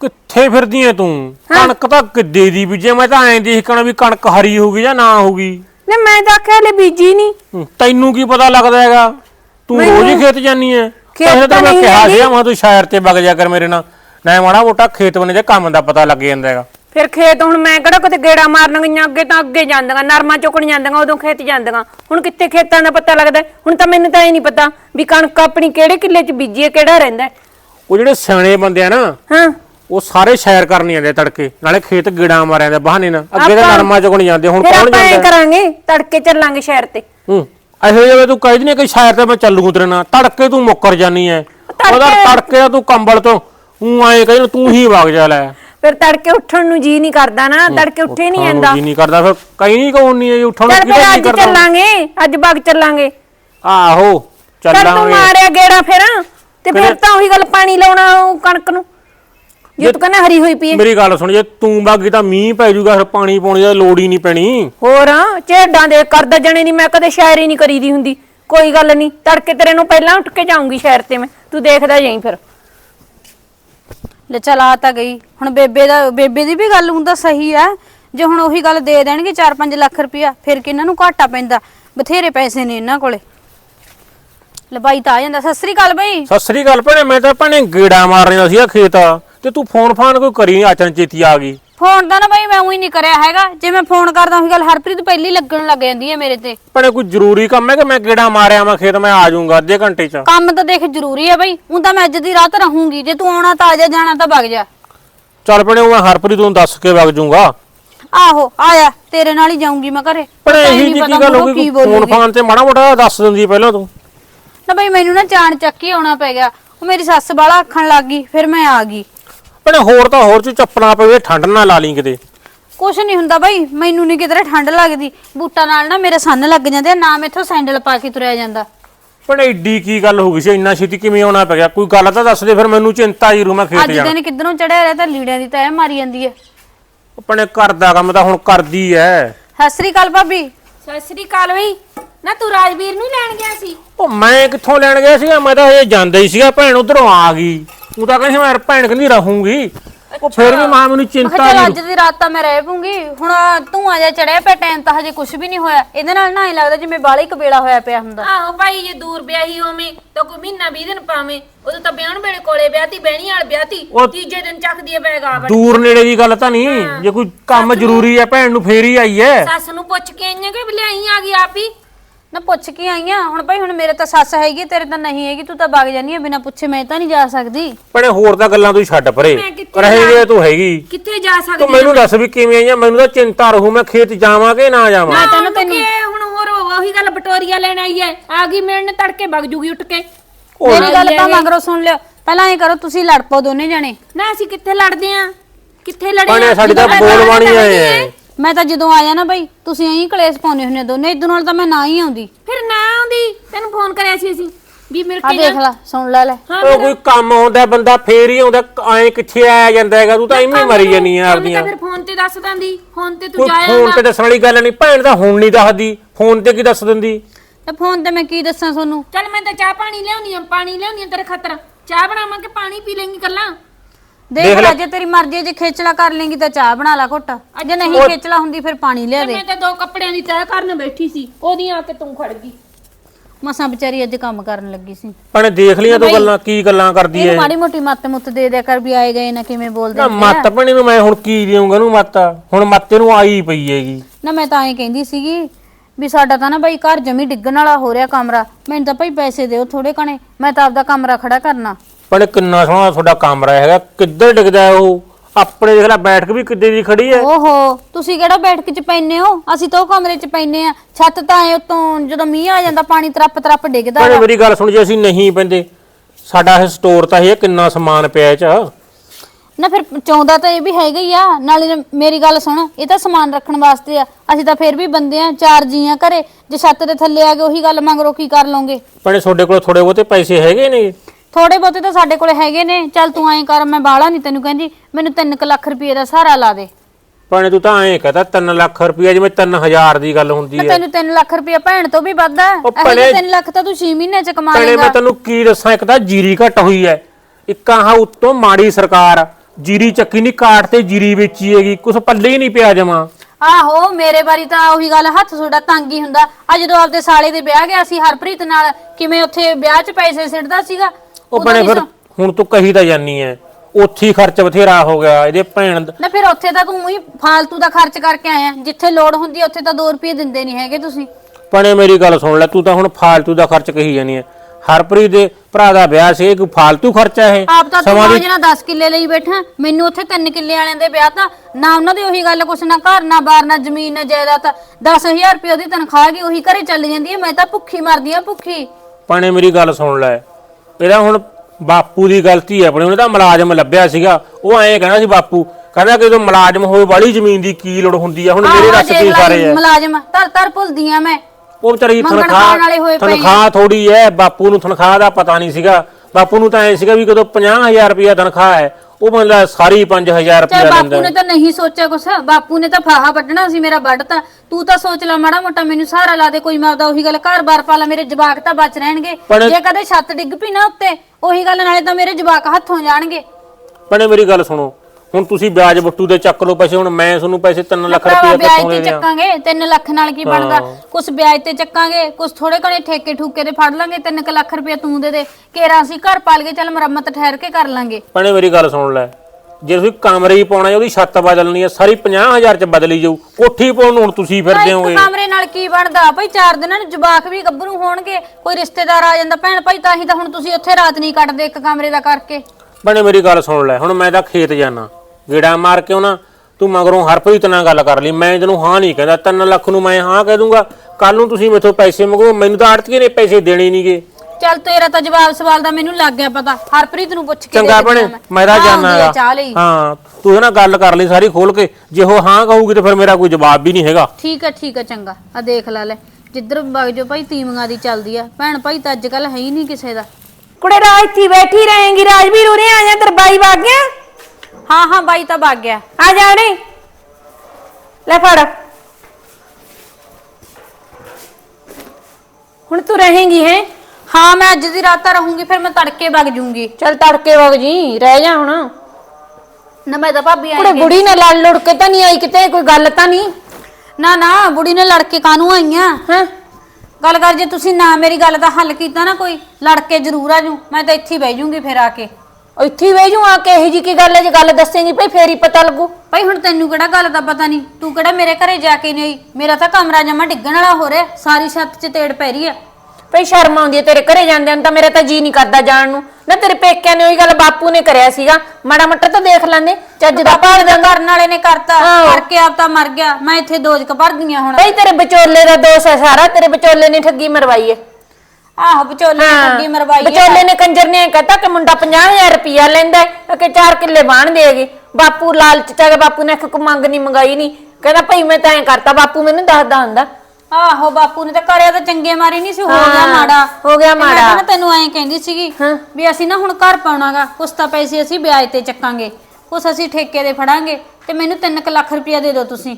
Speaker 4: ਕਿੱਥੇ ਫਿਰਦੀ ਐ ਤੂੰ? ਕਣਕ ਤਾਂ ਕਿੱਦੇ ਦੀ ਬੀਜੇ ਮੈਂ ਤਾਂ ਐਂ ਦੇਖਣਾ ਵੀ ਕਣਕ ਹਰੀ ਹੋਊਗੀ ਜਾਂ ਨਾ ਹੋਊਗੀ।
Speaker 3: ਨਾ ਮੈਂ ਤਾਂ ਆਖਿਆ ਹਲੇ ਬੀਜੀ ਨਹੀਂ
Speaker 4: ਤੈਨੂੰ ਕੀ ਪਤਾ ਲੱਗਦਾ ਹੈਗਾ? ਤੂੰ ਰੋਜ਼ ਹੀ ਖੇਤ ਜਾਨੀ ਐ।
Speaker 3: ਖੇਤ ਤਾਂ
Speaker 4: ਮੈਂ ਕਿਹਾ। ਸੀ ਮੈਂ ਤੂੰ ਸ਼ਾਇਰ ਤੇ ਵਗ ਜਾ ਕਰ ਮੇਰੇ ਨਾਲ। ਨਾ ਮਾੜਾ ਮੋਟਾ ਖੇਤ ਬਣੇ ਦੇ ਕੰਮ ਦਾ ਪਤਾ ਲੱਗ ਜਾਂਦਾ ਹੈਗਾ।
Speaker 3: ਫਿਰ ਖੇਤ ਹੁਣ ਮੈਂ ਕਿਹੜਾ ਕਿਤੇ ਗੇੜਾ ਮਾਰਨ ਗਈਆਂ ਅੱਗੇ ਤਾਂ ਅੱਗੇ ਜਾਂਦੀਆਂ ਨਰਮਾ ਚੁੱਕਣ ਜਾਂਦੀਆਂ ਉਦੋਂ ਖੇਤ ਜਾਂਦੀਆਂ। ਹੁਣ ਕਿੱਥੇ ਖੇਤਾਂ ਦਾ ਪਤਾ ਲੱਗਦਾ? ਹੈ? ਹੁਣ ਤਾਂ ਮੈਨੂੰ ਤਾਂ ਇਹ ਨਹੀਂ ਪਤਾ ਵੀ ਕਣਕ ਆਪਣੀ ਕਿਹੜੇ ਕਿੱਲੇ 'ਚ ਬੀਜੀ ਹੈ ਕਿਹੜਾ ਰਹਿੰਦਾ ਹੈ।
Speaker 4: ਉਹ ਜਿਹੜੇ ਸਿਆਣੇ ਬੰਦੇ ਆ ਨਾ
Speaker 3: ਹਾਂ।
Speaker 4: ਉਹ ਸਾਰੇ ਸ਼ਾਇਰ ਕਰਨ ਜਾਂਦੇ ਤੜਕੇ ਨਾਲੇ ਖੇਤ ਗੇੜਾ ਮਾਰਿਆਂ ਦੇ ਬਹਾਨੇ ਨਾਲ। ਅੱਗੇ ਤਾਂ
Speaker 3: ਆਪਾਂ-
Speaker 4: ਨਰਮਾ ਚੁਗਣ ਜਾਂਦੇ ਹੁਣ
Speaker 3: ਫਿਰ
Speaker 4: ਕੌਣ
Speaker 3: ਆਪਾਂ ਐ
Speaker 4: ਜਾਂਦਾ?
Speaker 3: ਕਰਾਂਗੇ ਤੜਕੇ ਚੱਲਾਂਗੇ ਸ਼ਹਿਰ ਤੇ।
Speaker 4: ਹੂੰ। ਇਹੋ ਜਿਹਾ ਤੂੰ ਕਹਿ ਦਿੰਦੀ ਕਿ ਸ਼ਾਇਰ ਤੇ ਮੈਂ ਚੱਲੂ ਤੇਰੇ ਨਾਲ ਤੜਕੇ ਤੂੰ ਮੁੱਕਰ ਜਾਨੀ ਐ। ਉਹਦਾ ਤੜਕੇ ਤੂੰ ਕੰਬਲ ਤੋਂ ਉਹ ਐਂ ਕਹਿੰਦਾ ਤੂੰ ਹੀ ਵਗ ਜਾ ਲੈ।
Speaker 3: ਫਿਰ ਤੜਕੇ ਉੱਠਣ ਨੂੰ ਜੀ ਨਹੀਂ ਕਰਦਾ ਨਾ ਤੜਕੇ ਉੱਠੇ ਨਹੀਂ ਜਾਂਦਾ।
Speaker 4: ਜੀ ਨਹੀਂ ਕਰਦਾ ਫਿਰ ਕਈ ਨਹੀਂ ਕੌਣ ਨਹੀਂ ਉੱਠਣ ਨੂੰ
Speaker 3: ਫਿਰ
Speaker 4: ਨਹੀਂ
Speaker 3: ਅੱਜ
Speaker 4: ਕਰਦਾ
Speaker 3: ਚੱਲਾਂਗੇ ਅੱਜ ਬਾਗ ਚੱਲਾਂਗੇ।
Speaker 4: ਆਹੋ
Speaker 3: ਚੱਲ ਤੂੰ
Speaker 4: ਚੱਲਾਂਗੇ।
Speaker 3: ਮਾਰਿਆ ਗੇੜਾ ਫਿਰ ਤੇ ਫਿਰ
Speaker 4: ਕਿਹੜੇ-
Speaker 3: ਤਾਂ ਉਹੀ ਗੱਲ ਪਾਣੀ ਲਾਉਣਾ ਕਣਕ ਨੂੰ। ਜੇ ਤੂੰ ਕਹਿੰਦਾ ਹਰੀ ਹੋਈ ਪਈ।
Speaker 4: ਮੇਰੀ ਗੱਲ ਸੁਣ ਜੇ ਤੂੰ ਬਾਗੀ ਤਾਂ ਮੀਂਹ ਪੈ ਜਾਊਗਾ ਫਿਰ ਪਾਣੀ ਪਾਉਣ ਦੀ ਲੋੜ ਹੀ ਨਹੀਂ ਪੈਣੀ।
Speaker 3: ਹੋਰ ਝੇਡਾਂ ਦੇ ਕਰਦਾ ਜਣੇ ਨਹੀਂ ਮੈਂ ਕਦੇ ਸ਼ਾਇਰੀ ਨਹੀਂ ਕਰੀਦੀ ਹੁੰਦੀ। ਕੋਈ ਗੱਲ ਨਹੀਂ ਤੜਕੇ ਤੇਰੇ ਨੂੰ ਪਹਿਲਾਂ ਉੱਠ ਕੇ ਜਾਊਂਗੀ ਸ਼ਹਿਰ ਤੇ ਮੈਂ। ਤੂੰ ਦੇਖਦਾ ਜਾਈਂ ਫਿਰ।
Speaker 2: ਲੈ ਚਲ ਆ ਤਾਂ ਗਈ। ਹੁਣ ਬੇਬੇ ਦਾ ਬੇਬੇ ਦੀ ਵੀ ਗੱਲ ਹੁੰਦਾ ਸਹੀ ਆ। ਜੇ ਹੁਣ ਉਹੀ ਗੱਲ ਦੇ ਦੇਣਗੇ 4-5 ਲੱਖ ਰੁਪਇਆ ਫਿਰ ਕਿ ਇਹਨਾਂ ਨੂੰ ਘਾਟਾ ਪੈਂਦਾ? ਬਥੇਰੇ ਪੈਸੇ ਨੇ ਇਹਨਾਂ ਕੋਲੇ। ਲੈ ਬਾਈ ਤਾਂ ਆ ਜਾਂਦਾ। ਸਤਿ ਸ੍ਰੀ ਅਕਾਲ ਬਾਈ।
Speaker 4: ਸਤਿ ਸ੍ਰੀ ਅਕਾਲ ਭੈਣੇ ਮੈਂ ਤਾਂ ਭੈਣੇ ਗੇੜਾ ਮਾਰ ਰਿਹਾ ਸੀ ਖੇਤ। ਤੇ ਤੂੰ ਫੋਨ ਫਾਨ ਕੋਈ ਕਰੀ ਨੀ, ਅਚਨ ਚੇਤੀ ਆ ਗਈ।
Speaker 2: ਫੋਨ ਤਾਂ ਨਾ ਬਾਈ ਮੈਂ ਉਹੀ ਨਹੀਂ ਕਰਿਆ ਹੈਗਾ। ਜੇ ਮੈਂ ਫੋਨ ਕਰਦਾ ਉਹੀ ਗੱਲ ਹਰਪ੍ਰੀਤ ਪਹਿਲੀ ਲੱਗਣ ਲੱਗ ਜਾਂਦੀ ਹੈ ਮੇਰੇ ਤੇ।
Speaker 4: ਭੈਣੇ ਕੋਈ ਜ਼ਰੂਰੀ ਕੰਮ ਹੈ ਕਿ ਮੈਂ ਗੇੜਾ ਮਾਰਿਆ ਮੈਂ ਖੇਤ? ਮੈਂ ਆ ਜਾਊਂਗਾ ਅੱਧੇ ਘੰਟੇ ਚ।
Speaker 2: ਕੰਮ ਤਾਂ ਦੇਖ ਜ਼ਰੂਰੀ ਹੈ ਬਾਈ। ਹੁਣ ਤਾਂ ਮੈਂ ਅੱਜ ਦੀ ਰਾਤ ਰਹੂੰਗੀ। ਜੇ ਤੂੰ ਆਉਣਾ ਤਾਂ ਆ ਜਾ ਜਾਣਾ ਤਾਂ ਵਗ ਜਾ।
Speaker 4: ਚੱਲ ਭੈਣੇ ਉਹ ਮੈਂ ਹਰਪ੍ਰੀਤ ਨੂੰ ਦੱਸ ਕੇ ਵਗ ਜਾਊਂਗਾ।
Speaker 2: ਆਹੋ ਆਇਆ। ਤੇਰੇ ਨਾਲ ਹੀ ਜਾਊਂਗੀ ਮੈਂ ਘਰੇ। ਪਤਾ ਹੀ
Speaker 4: ਇਹੀ
Speaker 2: ਨਹੀਂ
Speaker 4: ਜੀ
Speaker 2: ਪਤਾ
Speaker 4: ਕੀ ਗੱਲ ਹੋ
Speaker 2: ਮੂਹਰੋਂ
Speaker 4: ਗਈ?
Speaker 2: ਕੀ
Speaker 4: ਫੋਨ
Speaker 2: ਬੋਲੂਗੀ।
Speaker 4: ਫਾਨ ਤੇ ਮਾੜਾ ਮੋਟਾ ਦੱਸ ਦਿੰਦੀ ਪਹਿਲਾਂ ਤੂੰ।
Speaker 2: ਨਾ ਬਈ ਮੈਨੂੰ ਨਾ ਜਾਣ ਚੱਕ ਹੀ ਆਉਣਾ ਪੈ ਗਿਆ। ਉਹ ਮੇਰੀ ਸੱਸ ਬਾਲਾ ਆਖਣ ਲੱਗ ਗਈ ਫਿਰ ਮੈਂ ਆ ਗਈ।
Speaker 4: ਭੈਣੇ ਹੋਰ ਤਾਂ ਹੋਰ ਚ ਚੱਪਲਾਂ ਪਵੇ ਠੰਡ ਨਾ ਲਾ ਲਈ ਕਿਤੇ।
Speaker 2: ਕੁਛ ਨਹੀਂ ਹੁੰਦਾ ਬਾਈ ਮੈਨੂੰ ਨਹੀਂ ਕਿਧਰੇ ਠੰਡ ਲੱਗਦੀ। ਬੂਟਾਂ ਨਾਲ ਨਾ ਮੇਰੇ ਸੰਨ ਲੱਗ ਜਾਂਦੇ ਆ ਨਾ ਮੈਥੋਂ ਸੈਂਡਲ ਪਾ ਕੇ ਤੁਰਿਆ ਜਾਂਦਾ।
Speaker 4: ਭੈਣੇ ਏਡੀ ਕੀ ਗੱਲ ਹੋ ਗਈ ਸੀ ਇੰਨਾ ਛੇਤੀ ਕਿਵੇਂ ਆਉਣਾ ਪੈ ਗਿਆ? ਕੋਈ ਗੱਲ ਤਾਂ ਦੱਸ ਦੇ ਫਿਰ ਮੈਨੂੰ ਚਿੰਤਾ ਹੀ ਰੂ ਮੈਂ ਖੇਤ
Speaker 2: ਅੱਜ
Speaker 4: ਜਾਣਾ।
Speaker 2: ਦਿਨ ਕਿੱਧਰੋਂ ਚੜਿਆ ਰਿਹਾ ਤਾਂ ਲੀੜਿਆਂ ਦੀ ਤੈ ਮਾਰੀ ਜਾਂਦੀ ਹੈ
Speaker 4: ਆਪਣੇ ਘਰ ਦਾ ਕੰਮ ਤਾਂ ਹੁਣ ਕਰਦੀ ਐ।
Speaker 2: ਸਤਿ ਸ੍ਰੀ ਅਕਾਲ ਭਾਬੀ।
Speaker 3: ਸਤਿ ਸ੍ਰੀ ਅਕਾਲ ਬਈ। ਨਾ ਤੂੰ ਰਾਜਵੀਰ ਨੂੰ ਲੈਣ ਗਿਆ ਸੀ।
Speaker 4: ਉਹ ਮੈਂ ਕਿੱਥੋਂ ਲੈਣ ਗਿਆ ਸੀਗਾ? ਮੈਂ ਤਾਂ ਹਜੇ ਜਾਂਦਾ ਹੀ ਸੀਗਾ ਭੈਣ ਉਧਰੋਂ ਆ ਗਈ। ਤੂੰ ਤਾਂ ਕਹਿੰਦੀ ਮੈਂ ਭੈਣ ਕਹਿੰਦੀ ਰਹੂੰਗੀ। ਉਹ ਫਿਰ ਵੀ ਮਾਂ ਮੈਨੂੰ
Speaker 2: ਮੈਂ
Speaker 4: ਚਿੰਤਾ
Speaker 2: ਚੱਲ
Speaker 4: ਨਹੀਂ
Speaker 2: ਅੱਜ ਦੀ ਰਾਤ ਤਾਂ ਮੈਂ ਰਹਿ ਪੂੰਗੀ ਹੁਣ ਤੂੰ ਆ ਜਾ ਚੜਿਆ ਪਿਆ ਟਾਈਮ ਤਾਂ ਹਜੇ ਕੁਝ ਵੀ ਨਹੀਂ ਹੋਇਆ। ਇਹਦੇ ਨਾਲ ਨਾ ਹੀ ਲੱਗਦਾ ਜਿਵੇਂ ਬਾਲਾ ਹੀ ਕਬੇਲਾ ਹੋਇਆ ਪਿਆ ਹੁੰਦਾ।
Speaker 5: ਆਹੋ ਭਾਈ ਜੇ ਦੂਰ ਵਿਆਹੀ ਹੋਵੇਂ ਤਾਂ ਕੋਈ ਮਹੀਨਾ 20 ਦਿਨ ਪਾਵੇਂ। ਉਦੋਂ ਤਾਂ ਵਿਆਹਣ ਵੇਲੇ ਕੋਲੇ ਵਿਆਹਤੀ ਬਹਿਣੀ ਵਾਲ ਵਿਆਹਤੀ।
Speaker 4: ਉਹ-
Speaker 5: ਤੀਜੇ ਦਿਨ ਚੱਕਦੀ ਐ ਬੈਗ ਆ
Speaker 4: ਦੂਰ ਨੇੜੇ ਦੀ ਗੱਲ ਤਾਂ ਨਹੀਂ। ਜੇ ਕੋਈ ਕੰਮ ਜ਼ਰੂਰੀ ਐ ਭੈਣ ਨੂੰ ਫੇਰ ਹੀ ਆਈ ਐ।
Speaker 5: ਸੱਸ ਨੂੰ ਪੁੱਛ ਕੇ ਆਈਆਂ ਕਿ ਲਿਆਈ ਆ ਗਈ ਆਪ ਹੀ?
Speaker 2: ਨਾ ਪੁੱਛ ਕੇ ਆਈਆਂ। ਹੁਣ ਭਾਈ ਹੁਣ ਮੇਰੇ ਤਾਂ ਸੱਸ ਹੈਗੀ ਤੇਰੇ ਤਾਂ ਨਹੀਂ ਹੈਗੀ ਤੂੰ ਤਾਂ ਵਗ ਜਾਨੀ ਹੈ ਬਿਨਾ ਪੁੱਛੇ ਮੈਂ ਤਾਂ ਨਹੀਂ ਜਾ ਸਕਦੀ।
Speaker 4: ਭੈਣੇ ਹੋਰ ਤਾਂ ਗੱਲਾਂ ਤੂੰ ਛੱਡ ਪਰੇ।
Speaker 5: ਮੈਂ ਕਿੱਥੇ
Speaker 4: ਰਹੇ ਤੂੰ ਹੈਗੀ।
Speaker 5: ਕਿੱਥੇ ਜਾ
Speaker 4: ਤੂੰ
Speaker 5: ਸਕਦੀ
Speaker 4: ਮੈਨੂੰ ਦੱਸ ਵੀ ਕਿਵੇਂ ਆਈਆਂ ਮੈਨੂੰ ਤਾਂ ਚਿੰਤਾ ਰਹੂ ਮੈਂ ਖੇਤ ਜਾਵਾਂ ਕਿ ਨਾ ਜਾਵਾਂ।
Speaker 2: ਮੈਂ ਤੈਨੂੰ ਤੈਨੂੰ
Speaker 5: ਕਿ ਹੁਣ ਹੋਰ ਉਹੀ ਗੱਲ ਬਟੋਰੀਆ ਲੈਣ ਆਈ ਐ? ਆ ਗਈ ਮਿਲਣ ਤੜਕੇ ਵਗ ਜੂਗੀ ਉੱਠ ਕੇ।
Speaker 2: ਮੇਰੀ ਗੱਲ ਤਾਂ ਮਗਰੋਂ ਸੁਣ ਲਿਓ। ਪਹਿਲਾਂ ਇਹ ਕਰੋ ਤੁਸੀਂ ਲੜ ਪਓ ਦੋਨੇ ਜਣੇ।
Speaker 5: ਨਾ ਅਸੀਂ ਕਿੱਥੇ ਲੜਦੇ ਆ? ਕਿੱਥੇ ਲੜੇ
Speaker 4: ਭੈਣੇ
Speaker 5: ਆਂ?
Speaker 4: ਸਾਡੀ ਤਾਂ
Speaker 5: ਜਦੋਂ
Speaker 4: ਬੋਲ
Speaker 5: ਲੜਨਾ
Speaker 4: ਬਾਣੀ
Speaker 5: ਤਾਂ
Speaker 4: ਆਏ ਐ।
Speaker 2: ਮੈਂ ਤਾਂ ਜਦੋਂ ਆਇਆ ਨਾ ਬਾਈ ਤੁਸੀਂ ਐਂ ਕਲੇਸ਼ ਪਾਉਂਦੇ ਹੁੰਦੇ ਹੋ ਦੋਨੇ ਇਦੋਂ ਨਾਲ ਤਾਂ ਮੈਂ ਨਾ ਹੀ ਆਉਂਦੀ।
Speaker 5: ਫਿਰ ਨਾ ਆਉਂਦੀ ਤੈਨੂੰ ਫੋਨ ਕਰਿਆ ਸੀ ਅਸੀਂ ਵੀ ਮਿਲ
Speaker 2: ਆ ਦੇਖ ਲੈ ਸੁਣ ਲੈ ਲੈ।
Speaker 5: ਹਾਂ
Speaker 4: ਉਹ ਕੋਈ ਕੰਮ ਆਉਂਦਾ ਬੰਦਾ ਫੇਰ ਹੀ ਆਉਂਦਾ ਐਂ ਕਿੱਥੇ ਆਇਆ ਜਾਂਦਾ ਹੈਗਾ ਤੂੰ ਤਾਂ ਐਵੇਂ ਹੀ ਮਰੀ ਜਾਨੀ ਆ ਆਪਦੀਆਂ।
Speaker 5: ਤਾਂ ਫਿਰ ਫੋਨ ਤੇ ਦੱਸ ਦਿੰਦੀ ਫੋਨ ਤੇ ਤੂੰ ਜਾਇਆ
Speaker 4: ਫੋਨ ਤੇ ਦੱਸਣ ਵਾਲੀ ਗੱਲ ਨਹੀਂ ਭੈਣ ਤਾਂ ਹੁਣ ਨਹੀਂ ਦੱਸਦੀ ਫੋਨ ਤੇ ਕੀ ਦੱਸ ਦਿੰਦੀ?
Speaker 2: ਤੇ ਫੋਨ ਤੇ ਮੈਂ ਕੀ ਦੱਸਾਂ ਤੁਹਾਨੂੰ?
Speaker 5: ਚੱਲ ਮੈਂ ਤਾਂ ਚਾਹ ਪਾਣੀ ਲਿਆਉਣੀ ਆ ਪਾਣੀ ਲਿਆਉਣੀ ਆ ਤੇਰੇ ਖਾਤਰ। ਚਾਹ ਬਣਾਵਾਂ ਕਿ ਪਾਣੀ ਪੀ ਲੇਂਗੀ ਕੱਲਾ?
Speaker 2: ਦੇਖ ਲੈ। ਜੇ ਤੇਰੀ ਮਰਜ਼ੀ ਹੈ, ਜੇ ਖੇਚਲਾ ਕਰ ਲੇਂਗੀ ਤਾਂ ਚਾਹ ਬਣਾ ਲੈ ਘੁੱਟ। ਜੇ ਨਹੀਂ ਖੇਚਲਾ ਹੁੰਦੀ ਫਿਰ ਪਾਣੀ ਲਿਆ ਦੇ।
Speaker 5: ਮੈਂ ਤਾਂ ਦੋ ਕੱਪੜਿਆਂ ਦੀ ਤੈਅ ਕਰਨ ਬੈਠੀ ਸੀ ਉਹਦੀ ਆ ਕੇ ਤੂੰ ਖੜ ਗਈ।
Speaker 2: ਮਸਾਂ ਵਿਚਾਰੀ ਅੱਜ ਕੰਮ ਕਰਨ ਲੱਗੀ ਸੀ।
Speaker 4: ਭੈਣੇ ਦੇਖ ਲਈਆਂ ਤੂੰ ਗੱਲਾਂ ਕੀ ਗੱਲਾਂ ਕਰਦੀ
Speaker 2: ਇਹਨੂੰ
Speaker 4: ਐ।
Speaker 2: ਮਾੜੀ ਮੋਟੀ ਮੱਤ ਮੁੱਤ ਦੇ ਦਿਆ ਕਰ ਵੀ ਆਏ ਗਏ ਨਾ ਕਿਵੇਂ ਬੋਲਦੇ
Speaker 4: ਨਾ। ਮੱਤ ਭੈਣੇ ਨੂੰ ਮੈਂ ਹੁਣ ਕੀ ਦੇਵਾਂਗਾ ਉਹਨੂੰ ਮੱਤ? ਹੁਣ ਮੱਤ ਨੂੰ ਆਈ ਪਈ ਹੈਗੀ।
Speaker 2: ਨਾ ਮੈਂ ਤਾਂ ਐਂ ਕਹਿੰਦੀ ਸੀਗੀ ਵੀ ਸਾਡਾ ਤਾਂ ਨਾ ਬਾਈ ਘਰ ਜਮੀ ਡਿੱਗਣ ਵਾਲਾ ਹੋ ਰਿਹਾ ਕਮਰਾ। ਮੈਨੂੰ ਤਾਂ ਭਾਈ ਪੈਸੇ ਦਿਓ ਥੋੜੇ ਕਣੇ ਮੈਂ ਤਾਂ ਆਪਦਾ ਕਮਰਾ ਖੜਾ ਕਰਨਾ।
Speaker 4: ਭੈਣੇ ਕਿੰਨਾ ਸੋਹਣਾ ਤੁਹਾਡਾ ਕਮਰਾ ਹੈਗਾ ਕਿੱਧਰ ਡਿੱਗਦਾ ਹੈ ਉਹ? ਆਪਣੇ ਦੇਖ ਲੈ ਬੈਠਕ ਵੀ ਕਿੱਦੇ ਦੀ ਖੜੀ ਐ
Speaker 2: ਓਹੋ ਤੁਸੀਂ ਕਿਹੜਾ ਬੈਠਕ ਚ ਪੈਨੇ ਹੋ? ਅਸੀਂ ਤਾਂ ਉਹ ਕਮਰੇ ਚ ਪੈਨੇ ਆ ਛੱਤ ਤਾਂ ਐ ਉਤੋਂ ਜਦੋਂ ਮੀਂਹ ਆ ਜਾਂਦਾ ਪਾਣੀ ਤਰਪ ਤਰਪ ਡਿੱਗਦਾ ਵਾ।
Speaker 4: ਮੇਰੀ ਗੱਲ ਸੁਣ ਜੇ ਅਸੀਂ ਨਹੀਂ ਪੈਂਦੇ। ਸਾਡਾ ਇਹ ਸਟੋਰ ਤਾਂ ਇਹ ਕਿੰਨਾ ਸਮਾਨ ਪਿਆ ਇਹ ਚ।
Speaker 2: ਨਾ ਫਿਰ ਚਾਹੁੰਦਾ ਤਾਂ ਇਹ ਵੀ ਹੈਗਾ ਹੀ ਆ। ਨਾਲੇ ਮੇਰੀ ਗੱਲ ਸੁਣ ਇਹ ਤਾਂ ਸਮਾਨ ਰੱਖਣ ਵਾਸਤੇ ਆ। ਅਸੀਂ ਤਾਂ ਫਿਰ ਵੀ ਬੰਦੇ ਆ ਚਾਰ ਜੀਆਂ ਘਰੇ। ਜੇ ਛੱਤ ਦੇ ਥੱਲੇ ਆ ਗਏ ਉਹੀ ਗੱਲ ਮੰਗਰੋ ਕੀ ਕਰ ਲਓਗੇ?
Speaker 4: ਭੈਣੇ ਤੁਹਾਡੇ ਕੋਲ ਥੋੜੇ ਬਹੁਤੇ ਪੈਸੇ ਹੈਗੇ ਨੇ
Speaker 2: ਥੋੜੇ ਬਹੁਤੇ ਤਾਂ ਸਾਡੇ ਕੋਲੇ ਹੈਗੇ ਨੇ। ਚੱਲ ਤੂੰ ਐਂ ਕਰ ਮੈਂ ਬਾਹਲਾ ਨਹੀਂ ਤੈਨੂੰ ਕਹਿੰਦੀ ਮੈਨੂੰ 3 ਲੱਖ ਰੁਪਏ ਦਾ ਸਹਾਰਾ ਲਾ ਦੇ।
Speaker 4: ਭੈਣੇ ਤੂੰ ਤਾਂ ਐਂ ਕਹਤਾ 3 ਲੱਖ ਰੁਪਇਆ ਜਿਵੇਂ 3000 ਦੀ ਗੱਲ ਹੁੰਦੀ ਐ
Speaker 2: ਤੈਨੂੰ 3 ਲੱਖ ਰੁਪਏ ਭੈਣ ਤੋਂ ਵੀ ਵੱਧ ਆ।
Speaker 4: ਉਹ
Speaker 2: ਇਹ
Speaker 4: ਭੈਣੇ-
Speaker 2: 3 ਲੱਖ ਤਾਂ ਤੂੰ 6 ਮਹੀਨੇ ਚ ਕਮਾ
Speaker 4: ਭੈਣੇ
Speaker 2: ਲੇਗਾ।
Speaker 4: ਮੈਂ ਤੈਨੂੰ ਕੀ ਦੱਸਾਂ ਇੱਕ ਤਾਂ ਜੀਰੀ ਘਟ ਹੋਈ ਐ ਇੱਕ ਆਹ ਉੱਤੋਂ ਮਾੜੀ ਸਰਕਾਰ ਜੀਰੀ ਚੱਕੀ ਨਹੀਂ ਕਾਟ ਤੇ ਜੀਰੀ ਵੇਚੀ ਹੈਗੀ ਕੁਛ ਪੱਲੇ ਹੀ ਨਹੀਂ ਪਿਆ ਜਮਾ।
Speaker 2: ਆਹੋ ਮੇਰੇ ਵਾਰੀ ਤਾਂ ਉਹੀ ਗੱਲ ਹੱਥ ਤੁਹਾਡਾ ਤੰਗ ਹੀ ਹੁੰਦਾ। ਆ ਜਦੋਂ ਆਪਦੇ ਸਾਲੇ ਦੇ ਵਿਆਹ ਗਿਆ ਸੀ ਹਰਪ੍ਰੀਤ ਨਾਲ ਕਿਵੇਂ ਉੱਥੇ ਵਿਆਹ 'ਚ ਪੈਸੇ ਸਿੱਟਦਾ ਸੀਗਾ?
Speaker 4: ਉਹ ਭੈਣੇ ਫਿਰ ਹੁਣ ਤੂੰ ਕਹੀ ਤਾਂ ਜਾਨੀ ਐ। ਉੱਥੇ ਹੀ ਖਰਚ ਬਥੇਰਾ ਹੋ ਗਿਆ ਇਹਦੇ ਭੈਣ ਦਾ-
Speaker 2: ਨਾ ਫਿਰ ਉੱਥੇ ਤਾਂ ਤੂੰ ਹੀ ਫਾਲਤੂ ਦਾ ਖਰਚ ਕਰਕੇ ਆਇਆ। ਜਿੱਥੇ ਲੋੜ ਹੁੰਦੀ ਉੱਥੇ ਤਾਂ 2 ਰੁਪਏ ਦਿੰਦੇ ਨਹੀਂ ਹੈਗੇ ਤੁਸੀਂ।
Speaker 4: ਭੈਣੇ ਮੇਰੀ ਗੱਲ ਸੁਣ ਲੈ ਤੂੰ ਤਾਂ ਹੁਣ ਫਾਲਤੂ ਦਾ ਖਰਚ ਕਹੀ ਜਾਨੀ ਐ। ਹਰਪ੍ਰੀਤ ਦੇ ਭਰਾ ਦਾ ਵਿਆਹ ਸੀ ਇਹ ਕੋਈ ਫਾਲਤੂ ਖਰਚਾ ਇਹ?
Speaker 2: ਆਪ ਤਾਂ ਤੂੰ
Speaker 4: ਸਮਾਂ ਦੀ
Speaker 2: ਮੌਜ ਨਾਲ 10 ਕਿੱਲੇ ਲਈ ਬੈਠਾ। ਮੈਨੂੰ ਉੱਥੇ 3 ਕਿੱਲੇ ਵਾਲਿਆਂ ਦੇ ਵਿਆਹ ਤਾਂ ਨਾ ਉਹਨਾਂ ਦੀ ਉਹੀ ਗੱਲ ਕੁਛ ਨਾ ਘਰ ਨਾ ਬਾਰ ਨਾ ਜ਼ਮੀਨ ਨਾ ਜਾਇਦਾਦ। 10000 ਰੁਪਏ ਉਹਦੀ ਤਨਖਾਹ ਗਈ ਉਹੀ ਘਰੇ ਚੱਲ ਜਾਂਦੀ ਹੈ ਮੈਂ ਤਾਂ ਭੁੱਖੀ ਮਰਦੀ ਆ ਭੁੱਖੀ।
Speaker 4: ਭੈਣੇ ਮੇਰੀ ਗੱਲ ਸੁਣ ਲੈ ਇਹਦਾ ਹੁਣ ਬਾਪੂ ਦੀ ਗਲਤੀ ਹੈ ਆਪਣੀ ਉਹਨੇ ਤਾਂ ਮੁਲਾਜ਼ਮ ਲੱਭਿਆ ਸੀਗਾ। ਉਹ ਐਂ ਕਹਿਣਾ ਸੀ ਬਾਪੂ ਕਹਿੰਦਾ ਕਿ ਜਦੋਂ ਮੁਲਾਜ਼ਮ ਹੋਵੇ ਵਾਲੀ ਜ਼ਮੀਨ ਦੀ ਕੀ ਲੋੜ ਹੁੰਦੀ ਆ? ਹੁਣ ਮੇਰੇ
Speaker 2: ਆਹੋ
Speaker 4: ਰਸ
Speaker 2: ਦੇਖ
Speaker 4: ਕੀ
Speaker 2: ਲੈ
Speaker 4: ਸਾਰੇ ਐ
Speaker 2: ਮੁਲਾਜ਼ਮ ਤਰ ਤਰ ਭੁੱਲਦੀ ਆ ਮੈਂ।
Speaker 4: ਉਹ ਵਿਚਾਰੀ
Speaker 2: ਮੰਗਣ ਖਾਣ ਵਾਲੇ ਹੋਏ
Speaker 4: ਤਨਖਾਹ
Speaker 2: ਪਏ ਆ।
Speaker 4: ਤਨਖਾਹ ਥੋੜੀ ਐ ਬਾਪੂ ਨੂੰ ਤਨਖਾਹ ਦਾ ਪਤਾ ਨਹੀਂ ਸੀਗਾ। ਬਾਪੂ ਨੂੰ ਤਾਂ ਐ ਸੀਗਾ ਵੀ ਕਦੋਂ 50000 ਰੁਪਇਆ ਤਨਖਾਹ ਹੈ ਉਹ ਮਤਲਬ ਸਾਰੀ 5000 ਰੁਪਇਆ
Speaker 2: ਚਾਹੇ
Speaker 4: ਲੈਂਦਾ
Speaker 2: ਬਾਪੂ ਨੇ ਤਾਂ ਨਹੀਂ ਸੋਚਿਆ ਕੁਛ। ਬਾਪੂ ਨੇ ਤਾਂ ਫਾਹਾ ਵੱਢਣਾ ਸੀ ਮੇਰਾ ਵੱਢਤਾ ਤੂੰ ਤਾਂ ਸੋਚ ਲੈ ਮਾੜਾ ਮੋਟਾ ਮੈਨੂੰ ਸਹਾਰਾ ਲਾ ਦੇ ਕੋਈ ਮੈਂ ਆਪਦਾ ਉਹੀ ਗੱਲ ਘਰ-ਬਾਰ ਪਾ ਲਾ ਮੇਰੇ ਜਵਾਕ ਤਾਂ ਬਚ ਰਹਿਣਗੇ।
Speaker 4: ਪਰ-
Speaker 2: ਜੇ ਕਦੇ ਛੱਤ ਡਿੱਗ ਪਈ ਨਾ ਉੱਤੇ ਉਹੀ ਗੱਲ ਨਾਲੇ ਤਾਂ ਮੇਰੇ ਜਵਾਕ ਹੱਥੋਂ ਜਾਣਗੇ।
Speaker 4: ਭੈਣੇ ਮੇਰੀ ਗੱਲ ਸੁਣੋ ਹੁਣ ਤੁਸੀਂ ਵਿਆਜ ਬੱਟੂ ਦੇ ਚੱਕ ਲਓ ਪੈਸੇ ਹੁਣ ਮੈਂ ਤੁਹਾਨੂੰ ਪੈਸੇ 3 ਲੱਖ
Speaker 2: ਭਰਾਵਾ
Speaker 4: ਰੁਪਇਆ
Speaker 2: ਵਿਆਜ
Speaker 4: ਕਿੱਥੋਂ
Speaker 2: ਤੇ
Speaker 4: ਦੇ ਦਿਆਂ?
Speaker 2: ਚੱਕਾਂਗੇ 3 ਲੱਖ ਨਾਲ ਕੀ ਬਣਦਾ? ਕੁਛ ਵਿਆਜ ਤੇ ਚੱਕਾਂਗੇ ਕੁਛ ਥੋੜੇ ਘਣੇ ਠੇਕੇ ਠੂਕੇ ਦੇ ਫੜ ਲਾਂਗੇ 3 ਲੱਖ ਰੁਪਏ ਤੂੰ ਦੇ ਦੇ। ਕੇਰਾ ਅਸੀਂ ਘਰ ਪਾਲ ਕੇ ਚੱਲ ਮੁਰੰਮਤ ਠਹਿਰ ਕੇ ਕਰ ਲਾਂਗੇ।
Speaker 4: ਭੈਣੇ ਮੇਰੀ ਗੱਲ ਸੁਣ ਲੈ। ਜੇ ਤੁਸੀਂ ਕਮਰੇ ਹੀ ਪਾਉਣਾ ਹੈ ਉਹਦੀ ਛੱਤ ਬਦਲਣੀ ਹੈ ਸਾਰੀ 50000 ਚ ਬਦਲੀ ਜਾਊ। ਕੋਠੀ ਪਾਉਣ ਨੂੰ ਹੁਣ ਤੁਸੀਂ ਫਿਰਦੇ
Speaker 2: ਇੱਕ
Speaker 4: ਹੋਗੇ
Speaker 2: ਕਮਰੇ ਨਾਲ ਕੀ ਬਣਦਾ? ਭਾਈ ਚਾਰ ਦਿਨਾਂ ਨੂੰ ਜਵਾਕ ਵੀ ਗੱਭਰੂ ਹੋਣਗੇ। ਕੋਈ ਰਿਸ਼ਤੇਦਾਰ ਆ ਜਾਂਦਾ ਭੈਣ ਭਾਈ ਤਾਂ ਹੀ ਤਾਂ ਹੁਣ ਤੁਸੀਂ ਉੱਥੇ ਰਾਤ ਨਹੀਂ ਕੱਟਦੇ ਇੱਕ ਕਮਰੇ ਦਾ ਕਰਕੇ।
Speaker 4: ਭੈਣੇ ਮੇਰੀ ਗੱਲ ਸੁਣ ਲੈ ਹੁਣ ਮੈਂ ਤਾਂ ਖੇਤ ਜਾਣਾ। ਗੇੜਾ ਮਾਰ ਕੇ ਆਉਣਾ। ਤੂੰ ਮਗਰੋਂ ਹਰਪ੍ਰੀਤ ਨਾਲ ਗੱਲ ਕਰ ਲਈ। ਮੈਂ ਤੈਨੂੰ ਹਾਂ ਨਹੀਂ ਕਹਿੰਦਾ। 3 ਲੱਖ ਨੂੰ ਮੈਂ ਹਾਂ ਕਹਿ ਦੂੰਗਾ। ਕੱਲ ਨੂੰ ਤੁਸੀਂ ਮੇਥੋਂ ਪੈਸੇ ਮੰਗੋ। ਮੈਨੂੰ ਤਾਂ ਆੜਤੀਏ ਨੇ ਪੈਸੇ ਦੇਣੇ ਨਹੀਂਗੇ
Speaker 2: ਚੱਲ ਤੇਰਾ ਤਾਂ ਜਵਾਬ ਸਵਾਲ ਦਾ ਮੈਨੂੰ ਲੱਗ ਗਿਆ ਪਤਾ। ਹਰਪ੍ਰੀਤ ਨੂੰ ਪੁੱਛ ਕੇ
Speaker 4: ਚੰਗਾ ਭੈਣੇ ਮੈਂ। ਤਾਂ
Speaker 2: ਹਾਂ,
Speaker 4: ਜਾਣਾ
Speaker 2: ਆਉਂਦੀ ਆ
Speaker 4: ਹੈਗਾ।
Speaker 2: ਚਾਹ ਲਈ।
Speaker 4: ਹਾਂ ਤੂੰ ਨਾਲ ਗੱਲ ਕਰ ਲਈ ਸਾਰੀ ਖੋਲ ਕੇ। ਜੇ ਉਹ ਹਾਂ ਕਹੂਗੀ ਤੇ ਫਿਰ ਮੇਰਾ ਕੋਈ ਜਵਾਬ ਵੀ ਨਹੀਂ ਹੈਗਾ।
Speaker 2: ਠੀਕ ਹੈ ਠੀਕ ਹੈ ਚੰਗਾ। ਆ ਦੇਖ ਲੈ ਲੈ। ਜਿੱਧਰ ਵਗ ਜੋ ਭਾਈ ਤੀਵੀਆਂ ਦੀ ਚੱਲਦੀ ਆ। ਭੈਣ ਭਾਈ ਤਾਂ ਅੱਜ ਕੱਲ ਹੈ ਹੀ ਨਹੀਂ ਕਿਸੇ ਦਾ।
Speaker 3: ਕੁੜੇ ਰਾਜ ਇੱਥੇ ਬੈਠੀ ਰਹੇਂਗੀ। ਰਾਜਵੀਰ ਉਰੇ ਆ ਜਾ ਤੇਰੇ ਬਾਈ ਵਗ ਗਿਆ
Speaker 2: ਹਾਂ ਹਾਂ ਬਾਈ ਤਾਂ ਵਗ ਗਿਆ।
Speaker 3: ਆ ਜਾ ਉਰੇ ਲੈ ਫੜ। ਹੁਣ ਤੂੰ ਰਹੇਂਗੀ ਹੈ?
Speaker 2: ਹਾਂ ਮੈਂ ਅੱਜ ਦੀ ਰਾਤ ਤਾਂ ਰਹੂੰਗੀ ਫਿਰ ਮੈਂ ਤੜਕੇ ਵਗ ਜੂੰਗੀ।
Speaker 3: ਚੱਲ ਤੜਕੇ ਵਗ ਜੀ ਰਹਿ ਜਾ ਹੁਣ।
Speaker 2: ਨਾ ਮੈਂ ਤਾਂ ਭਾਬੀ
Speaker 3: ਕੁੜੇ
Speaker 2: ਆਈ
Speaker 3: ਬੁੜੀ ਨਾਲ ਲੜ ਲੁੜ ਕੇ ਤਾਂ ਨਹੀਂ ਆਈ ਕਿਤੇ ਕੋਈ ਗੱਲ ਤਾਂ ਨਹੀਂ
Speaker 2: ਨਾ ਨਾ ਬੁੜੀ ਨੇ ਲੜ ਕੇ ਕਾਨੂੰ ਆਈਆਂ?
Speaker 3: ਹਾਂ?
Speaker 2: ਗੱਲ ਕਰ ਜੇ ਤੁਸੀਂ ਨਾ ਮੇਰੀ ਗੱਲ ਦਾ ਹੱਲ ਕੀਤਾ ਨਾ ਕੋਈ ਲੜ ਕੇ ਜ਼ਰੂਰ ਆ ਜੂ। ਮੈਂ ਤਾਂ ਇੱਥੇ ਹੀ ਬਹਿ ਜੂੰਗੀ ਫਿਰ ਆ ਕੇ।
Speaker 3: ਇੱਥੇ ਵੇ ਜੂ ਆ ਕੇ ਇਹੋ ਜੀ ਕੀ ਗੱਲ ਹੈ ਜੇ ਗੱਲ ਦੱਸੇਂਗੀ ਭਈ ਫੇਰ ਹੀ ਪਤਾ ਲੱਗੂ।
Speaker 2: ਭਾਈ ਹੁਣ ਤੈਨੂੰ ਕਿਹੜਾ ਗੱਲ ਦਾ ਪਤਾ ਨਹੀਂ? ਤੂੰ ਕਿਹੜਾ ਮੇਰੇ ਘਰੇ ਜਾ ਕੇ ਨਹੀਂ ਮੇਰਾ ਤਾਂ ਕਮਰਾ ਜਮਾ ਡਿੱਗਣ ਵਾਲਾ ਹੋ ਰਿਹਾ ਸਾਰੀ ਛੱਤ 'ਚ ਤੇੜ ਪੈ ਰਹੀ ਆ।
Speaker 3: ਭਈ ਸ਼ਰਮ ਆਉਂਦੀ ਹੈ ਤੇਰੇ ਘਰੇ ਜਾਂਦੇ ਨੂੰ ਤਾਂ ਮੇਰਾ ਤਾਂ ਜੀ ਨਹੀਂ ਕਰਦਾ ਜਾਣ ਨੂੰ। ਨਾ ਤੇਰੇ ਪੇਕਿਆਂ ਨੇ ਉਹੀ ਗੱਲ ਬਾਪੂ ਨੇ ਕਰਿਆ ਸੀਗਾ। ਮਾੜਾ ਮੱਟਾ ਤਾਂ ਦੇਖ ਲੈਂਦੇ ਚੱਜ ਦਾ
Speaker 2: ਪਾਪਾ ਦਾ ਕਰਨ ਵਾਲੇ ਨੇ ਕਰਤਾ
Speaker 3: ਆਹੋ।
Speaker 2: ਕਰਕੇ ਆਪ ਤਾਂ ਮਰ ਗਿਆ। ਮੈਂ ਇੱਥੇ ਦੋਜਕ ਭਰਦੀਆਂ ਹੁਣ।
Speaker 3: ਭਈ ਤੇਰੇ ਵਿਚੋਲੇ ਦਾ ਦੋਸ਼ ਹੈ ਸਾਰਾ ਤੇਰੇ ਵਿਚੋਲੇ ਨੇ ਠੱਗੀ ਮਰਵਾਈ ਹੈ।
Speaker 2: ਆਹੋ ਵਿਚੋਲੇ ਨੇ ਠੱਗੀ ਮਰਵਾਈ
Speaker 3: ਵਿਚੋਲੇ ਨੇ ਕੰਜਰ ਨੇ ਕਹਤਾ ਕਿ ਮੁੰਡਾ 50000 ਰੁਪਇਆ ਲੈਂਦਾ ਹੈ ਕਿ 4 ਕਿੱਲੇ ਬਾਣ ਦੇਗੀ ਬਾਪੂ ਲਾਲਚ ਚ ਆ ਗਿਆ ਬਾਪੂ ਨੇ ਇੱਕ ਮੰਗ ਨਹੀਂ ਮੰਗਾਈ ਨਹੀਂ ਕਹਿੰਦਾ ਭਈ ਮੈਂ ਤਾਂ ਐ ਕਰਤਾ ਬਾਪੂ ਮੈਨੂੰ ਦੱਸਦਾ ਹੁੰਦਾ।
Speaker 2: ਆਹੋ ਬਾਪੂ ਨੇ ਤਾਂ ਕਰਿਆ ਤਾਂ ਚੰਗੇ ਮਾਰੀ ਨਹੀਂ ਸੀ ਹੋ
Speaker 3: ਹਾਂ,
Speaker 2: ਗਿਆ ਮਾੜਾ।
Speaker 3: ਹੋ ਗਿਆ
Speaker 2: ਤੇ ਮੈਂ
Speaker 3: ਮਾੜਾ।
Speaker 2: ਤਾਂ ਨਾ ਤੈਨੂੰ ਐਂ ਕਹਿੰਦੀ ਸੀਗੀ
Speaker 3: ਹਾਂ।
Speaker 2: ਵੀ ਅਸੀਂ ਨਾ ਹੁਣ ਘਰ ਪਾਉਣਾਗਾ ਕੁਛ ਤਾਂ ਪੈਸੇ ਅਸੀਂ ਵਿਆਜ ਤੇ ਚੱਕਾਂਗੇ। ਕੁਛ ਅਸੀਂ ਠੇਕੇ ਦੇ ਫੜਾਂਗੇ ਤੇ ਮੈਨੂੰ 3 ਲੱਖ ਰੁਪਇਆ ਦੇ ਦਿਓ ਤੁਸੀਂ।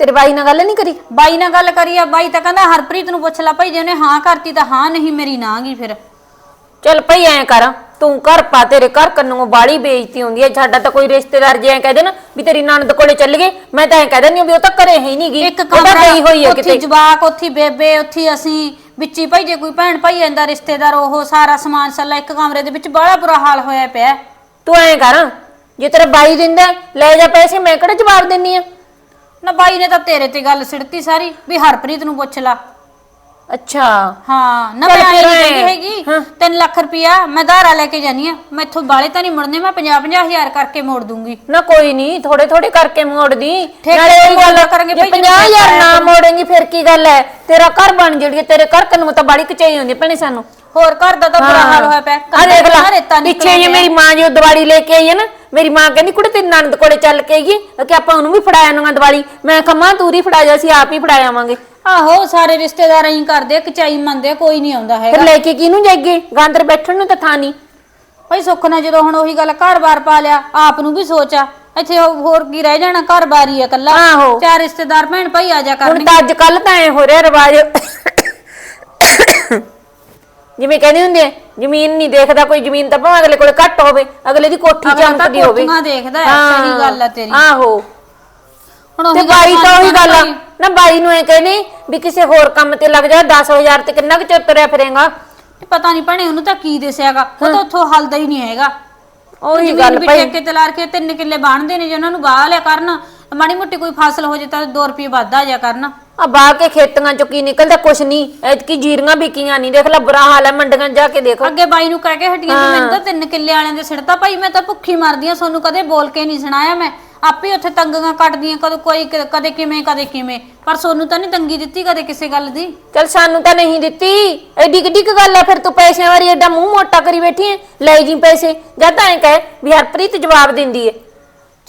Speaker 3: ਤੇਰੇ ਬਾਈ ਨਾਲ ਗੱਲ ਨਹੀਂ ਕਰੀ?
Speaker 2: ਬਾਈ ਨਾਲ ਗੱਲ ਕਰੀ ਆ ਬਾਈ ਤਾਂ ਕਹਿੰਦਾ ਹਰਪ੍ਰੀਤ ਨੂੰ ਪੁੱਛ ਲੈ ਭਾਈ ਜੇ ਉਹਨੇ ਹਾਂ ਕਰਤੀ ਤਾਂ ਹਾਂ ਨਹੀਂ ਮੇਰੀ ਨਾ ਗਈ ਫਿਰ।
Speaker 3: ਚੱਲ ਭਈ ਐ ਕਰ ਤੂੰ ਘਰ ਪਾ ਤੇਰੇ ਘਰ ਕੰਨੋਂ ਬਾੜੀ ਬੇਇੱਜ਼ਤੀ ਹੁੰਦੀ ਐ ਸਾਡਾ ਤਾਂ ਕੋਈ ਰਿਸ਼ਤੇਦਾਰ ਜੇ ਐ ਕਹਦੇ ਨਾ ਵੀ ਤੇਰੀ ਨਣਦ ਕੋਲੇ ਚੱਲ ਗਏ ਮੈਂ ਤਾਂ ਐ ਕਹਿ ਦਿੰਦੀ ਹਾਂ ਵੀ ਉਹ ਤਾਂ ਘਰੇ ਹੈ ਨਹੀਂ ਗਈ
Speaker 2: ਇੱਕ ਕਮਰਾ
Speaker 3: ਗਈ ਹੋਈ ਐ
Speaker 2: ਉੱਥੇ
Speaker 3: ਕਿਤੇ
Speaker 2: ਜਵਾਕ ਉੱਥੇ ਬੇਬੇ ਉੱਥੇ ਅਸੀਂ ਵਿੱਚ ਭਾਈ ਜੇ ਕੋਈ ਭੈਣ ਭਾਈ ਜਾਂਦਾ ਰਿਸ਼ਤੇਦਾਰ ਉਹ ਸਾਰਾ ਸਮਾਨ ਸੱਲਾ ਇੱਕ ਕਮਰੇ ਦੇ ਵਿੱਚ ਬੜਾ ਬੁਰਾ ਹਾਲ ਹੋਇਆ ਪਿਆ।
Speaker 3: ਤੂੰ ਐਂ ਕਰ ਜੇ ਤੇਰਾ ਬਾਈ ਦਿੰਦਾ ਹੈ, ਲੈ ਜਾ ਪੈਸੇ ਮੈਂ ਕਿਹੜਾ ਜਵਾਬ ਦਿੰਨੀ ਆ?
Speaker 2: ਨਾ ਬਾਈ ਨੇ ਤਾਂ ਤੇਰੇ ਤੇ ਗੱਲ ਸਿੜਤੀ ਸਾਰੀ ਵੀ ਹਰਪ੍ਰੀਤ ਨੂੰ ਪੁੱਛ ਲਾ।
Speaker 3: ਅੱਛਾ।
Speaker 2: ਹਾਂ ਨਾ
Speaker 3: ਚੱਲ
Speaker 2: ਮੈਂ ਆਈ
Speaker 3: ਫਿਰ ਐਂ।
Speaker 2: ਹੈਗੀ 3 ਲੱਖ ਰੁਪਇਆ ਮੈਂ ਧਾਰਾ ਲੈ ਕੇ ਜਾਨੀ ਆ ਮੈਥੋਂ ਬਾਲੇ ਤਾਂ ਨਹੀਂ ਮੁੜਨੇ ਮੈਂ 50 50 ਹਜ਼ਾਰ ਕਰਕੇ ਮੋੜ ਦੂੰਗੀ।
Speaker 3: ਨਾ ਕੋਈ ਨਹੀਂ ਥੋੜੇ ਥੋੜੇ ਕਰਕੇ ਮੋੜਦੀ।
Speaker 2: ਠੇਕੇ
Speaker 3: ਨਾਲੇ
Speaker 2: ਦੀ ਗੱਲ ਕਰਾਂਗੇ ਭਾਈ, ਜਦੋਂ
Speaker 3: 50000 ਨਾ ਮੋੜੇਂਗੀ ਫਿਰ ਕੀ ਗੱਲ ਹੈ? ਤੇਰਾ ਘਰ ਬਣ ਜਿਹੜੀ ਤੇਰੇ ਘਰ ਕਨੂੰ ਤਾਂ ਬੜੀ ਕਚਾਈ ਹੁੰਦੀ ਭੈਣੇ ਸਾਨੂੰ।
Speaker 2: ਹੋਰ ਘਰ ਦਾ ਤਾਂ ਬੁਰਾ ਹਾਲ ਹੋਇਆ ਪਿਆ।
Speaker 3: ਆ ਦੇਖ ਲੈ ਪਿੱਛੇ ਜੇ ਮੇਰੀ ਮਾਂ ਜੋ ਦੀਵਾਲੀ ਲੈ ਕੇ ਆਈ ਹੈ ਨਾ ਮੇਰੀ ਮਾਂ ਕਹਿੰਦੀ ਕੁੜੇ ਤੇ ਨੰਦ ਕੋਲੇ ਚੱਲ ਕੇ ਆਈਏ ਕਿ ਆਪਾਂ ਉਹਨੂੰ ਵੀ ਫੜਾਇਆ ਨੂੰ ਦੀਵਾਲੀ। ਮੈਂ ਕਹਾਂ ਤੂੰ ਹੀ ਫੜਾ ਜਾ ਸੀ ਆਪ ਹੀ ਫੜਾ ਆਵਾਂਗੇ।
Speaker 2: ਆਹੋ ਸਾਰੇ ਰਿਸ਼ਤੇਦਾਰ ਐਂ ਕਰਦੇ ਆ, ਕਚਾਈ ਮੰਨਦੇ ਆ, ਕੋਈ ਨਹੀਂ ਆਉਂਦਾ
Speaker 3: ਫਿਰ
Speaker 2: ਹੈਗਾ
Speaker 3: ਲੈ ਕੇ ਕਿਹਨੂੰ ਜਾਈਏ? ਗਾਂਦਰ ਬੈਠਣ ਨੂੰ ਤਾਂ ਥਾਂ ਨਹੀਂ
Speaker 2: ਭਾਈ ਸੁੱਖ ਨਾਲ ਜਦੋਂ ਹੁਣ ਉਹੀ ਗੱਲ ਘਰ-ਬਾਰ ਪਾ ਲਿਆ ਆਪ ਨੂੰ ਵੀ ਸੋਚਾ ਇੱਥੇ ਹੋ- ਹੋਰ ਕੀ ਰਹਿ ਜਾਣਾ ਘਰ-ਬਾਰ ਹੀ ਆ ਕੱਲਾ
Speaker 3: ਆਹੋ।
Speaker 2: ਚਾਰ ਰਿਸ਼ਤੇਦਾਰ ਭੈਣ ਭਾਈ ਆ ਜਾ
Speaker 3: ਹੁਣ
Speaker 2: ਕਰਨਗੇ
Speaker 3: ਤਾਂ ਅੱਜ ਕੱਲ ਤਾਂ ਐ ਹੋ ਰਿਹਾ ਰਿਵਾਜ। ਜਿਵੇਂ ਕਹਿੰਦੇ ਹੁੰਦੇ ਆ, ਜ਼ਮੀਨ ਨਹੀਂ ਦੇਖਦਾ ਕੋਈ ਜ਼ਮੀਨ ਤਾਂ ਭਾਵੇਂ ਅਗਲੇ ਕੋਲੇ ਘੱਟ ਹੋਵੇ ਅਗਲੇ ਦੀ ਕੋਠੀ
Speaker 2: ਅਗਲਾ ਤਾਂ
Speaker 3: ਚਮਕਦੀ ਹੋਵੇ।
Speaker 2: ਕੋਠੀਆਂ ਦੇਖਦਾ ਹੈ,
Speaker 3: ਹਾਂ,
Speaker 2: ਸਹੀ ਗੱਲ ਆ ਤੇਰੀ।
Speaker 3: ਆਹੋ।
Speaker 2: ਹੁਣ
Speaker 3: ਤੇ ਬਾਈ ਤਾਂ ਉਹੀ ਗੱਲ ਆ।
Speaker 2: ਭਾਈ,
Speaker 3: ਨਾ ਬਾਈ ਨੂੰ ਐ ਕਹਿੰਦੇ ਵੀ ਕਿਸੇ ਹੋਰ ਕੰਮ ਤੇ ਲੱਗ ਜਾ 10000 ਤੇ ਕਿੰਨਾ ਕੁ ਚਿਰ ਤੁਰਿਆ ਫਿਰੇਗਾ।
Speaker 2: ਪਤਾ ਨਹੀਂ ਭੈਣੇ ਉਹਨੂੰ ਤਾਂ ਕੀ ਦਿਸਿਆਗਾ? ਉਹ ਤਾਂ ਉੱਥੋਂ ਹਲਦਾ ਹੀ ਨਹੀਂ ਹੈਗਾ।
Speaker 3: ਉਹੀ
Speaker 2: ਜ਼ਮੀਨ
Speaker 3: ਗੱਲ
Speaker 2: ਵੀ
Speaker 3: ਭਾਈ।
Speaker 2: ਠੇਕੇ ਤੇ ਕੇ ਤਿੰਨ ਕਿੱਲੇ ਬਾਣਦੇ ਨੇ ਜੇ ਉਹਨਾਂ ਨੂੰ ਬਾਹ ਲਿਆ ਕਰਨ ਮਾੜੀ ਮੋਟੀ ਕੋਈ ਫਸਲ ਹੋ ਜੇ ਤਾਂ 2 ਰੁਪਏ ਵੱਧ ਆ ਜਾ ਕਰਨ।
Speaker 3: ਆ ਬਾਹ ਕੇ ਖੇਤਾਂ ਚੋਂ ਕੀ ਨਿਕਲਦਾ ਕੁਛ ਨਹੀਂ। ਐਤਕੀ ਜੀਰੀਆਂ ਵਿਕੀਆਂ ਨਹੀਂ। ਦੇਖ ਲੈ ਬੁਰਾ ਹਾਲ ਹੈ ਮੰਡੀਆਂ 'ਚ ਜਾ ਕੇ ਦੇਖੋ।
Speaker 2: ਅੱਗੇ ਬਾਈ ਨੂੰ ਕਹਿ ਕੇ ਹਟੀਆਂ ਵੀ ਮੈਨੂੰ ਤਾਂ ਤਿੰਨ ਕਿੱਲੇ ਵਾਲਿਆਂ ਦੇ ਸਿੜਤਾ ਭਾਈ ਮੈਂ ਤਾਂ ਭੁੱਖੀ ਮਰਦੀ ਆ ਸੋਨੂੰ ਕਦੇ ਬੋਲ ਕੇ ਨਹੀਂ ਸੁਣਾਇਆ ਮੈਂ। ਆਪੇ ਉੱਥੇ ਤੰਗੀਆਂ ਕੱਟਦੀਆਂ ਕਦੇ ਕੋਈ ਕ- ਕਦੇ ਕਿਵੇਂ ਕਦੇ ਕਿਵੇਂ। ਪਰ ਸੋਨੂੰ ਤਾਂ ਨਹੀਂ ਤੰਗੀ ਦਿੱਤੀ ਕਦੇ ਕਿਸੇ ਗੱਲ ਦੀ।
Speaker 3: ਚਲ ਸਾਨੂੰ ਤਾਂ ਨਹੀਂ ਦਿੱਤੀ। ਐਡੀ ਕਿੱਡੀ ਕੁ ਗੱਲ ਆ ਫਿਰ ਤੂੰ ਪੈਸਿਆਂ ਵਾਰੀ ਐਡਾ ਮੂੰਹ ਮੋਟਾ ਕਰੀ ਬੈਠੀ ਐ ਲੈ ਜੀ ਪੈਸੇ। ਜਾਂ ਤਾਂ ਐ ਕਹੇ ਵੀ ਹਰਪ੍ਰੀਤ ਜਵਾਬ ਦਿੰਦੀ ਐ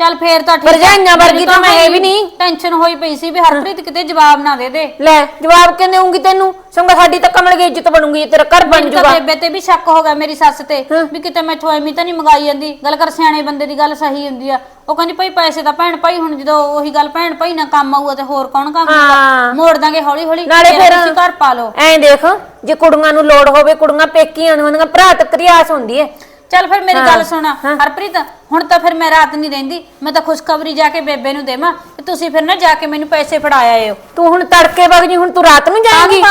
Speaker 2: ਚੱਲ ਫੇਰ ਤਾਂ ਠੀਕ ਆ।
Speaker 3: ਭਰਜਾਈਆਂ ਵਰਗੀ ਤਾਂ ਮੈਂ ਇਹ ਵੀ ਨਹੀਂ।
Speaker 2: ਟੈਨਸ਼ਨ ਹੋਈ ਪਈ ਸੀ ਵੀ ਹਰਪ੍ਰੀਤ ਕਿਤੇ ਜਵਾਬ ਨਾ ਦੇ ਦੇ।
Speaker 3: ਲੈ ਜਵਾਬ ਕਿਵੇਂ ਦੇਉਂਗੀ ਤੈਨੂੰ? ਸੰਗਾ ਸਾਡੀ ਤਾਂ ਕਮਲ ਗਈ ਇੱਜ਼ਤ ਬਣੂਗੀ ਜੇ ਤੇਰਾ ਘਰ ਬਣ
Speaker 2: ਤਾਂ
Speaker 3: ਜੂਗਾ।
Speaker 2: ਬੇਬੇ ਤੇ ਵੀ ਸ਼ੱਕ ਹੋ ਗਿਆ ਮੇਰੀ ਸੱਸ ਤੇ ਵੀ ਕਿਤੇ ਮੈਥੋਂ ਐਵੇਂ ਤਾਂ ਨਹੀਂ ਮੰਗਾਈ ਜਾਂਦੀ। ਗੱਲ ਕਰ ਸਿਆਣੇ ਬੰਦੇ ਦੀ ਗੱਲ ਸਹੀ ਹੁੰਦੀ ਆ। ਉਹ ਕਹਿੰਦੀ ਭਾਈ ਪੈਸੇ ਤਾਂ ਭੈਣ ਭਾਈ ਹੁਣ ਜਦੋਂ ਉਹੀ ਗੱਲ ਭੈਣ ਭਾਈ ਨਾਲ ਕੰਮ ਆਊਗਾ ਤੇ ਹੋਰ ਕੌਣ ਕੰਮ ਆਊਗਾ
Speaker 3: ਹਾਂ।
Speaker 2: ਮੋੜ ਦਾਂਗੇ ਹੌਲੀ ਹੌਲੀ
Speaker 3: ਨਾਲੇ ਫਿਰ
Speaker 2: ਤੁਸੀਂ ਘਰ ਪਾ ਲਓ।
Speaker 3: ਐਂ ਦੇਖ ਜੇ ਕੁੜੀਆਂ ਨੂੰ ਲੋੜ ਹੋਵੇ ਕੁੜੀਆਂ ਪੇਕੀਆਂ ਨੂੰ ਹੁੰਦੀਆਂ ਭਰਾ ਤੱਕ ਆਸ ਹੁੰਦੀ ਐ
Speaker 2: ਚੱਲ ਫਿਰ ਮੇਰੀ ਗੱਲ ਸੁਣ ਹਰਪ੍ਰੀਤ ਹੁਣ ਤਾਂ ਫਿਰ ਮੈਂ ਰਾਤ ਨਹੀਂ ਰਹਿੰਦੀ ਮੈਂ ਤਾਂ ਖੁਸ਼ਖਬਰੀ ਜਾ ਕੇ ਬੇਬੇ ਨੂੰ ਦੇਵਾਂ ਤੇ ਤੁਸੀਂ ਫਿਰ ਨਾ ਜਾ ਕੇ ਮੈਨੂੰ ਪੈਸੇ ਫੜਾ ਆਇਓ।
Speaker 3: ਤੂੰ ਹੁਣ ਤੜਕੇ ਵਗ ਜੀ ਹੁਣ ਤੂੰ ਰਾਤ ਨੂੰ ਜਾਏਂਗੀ?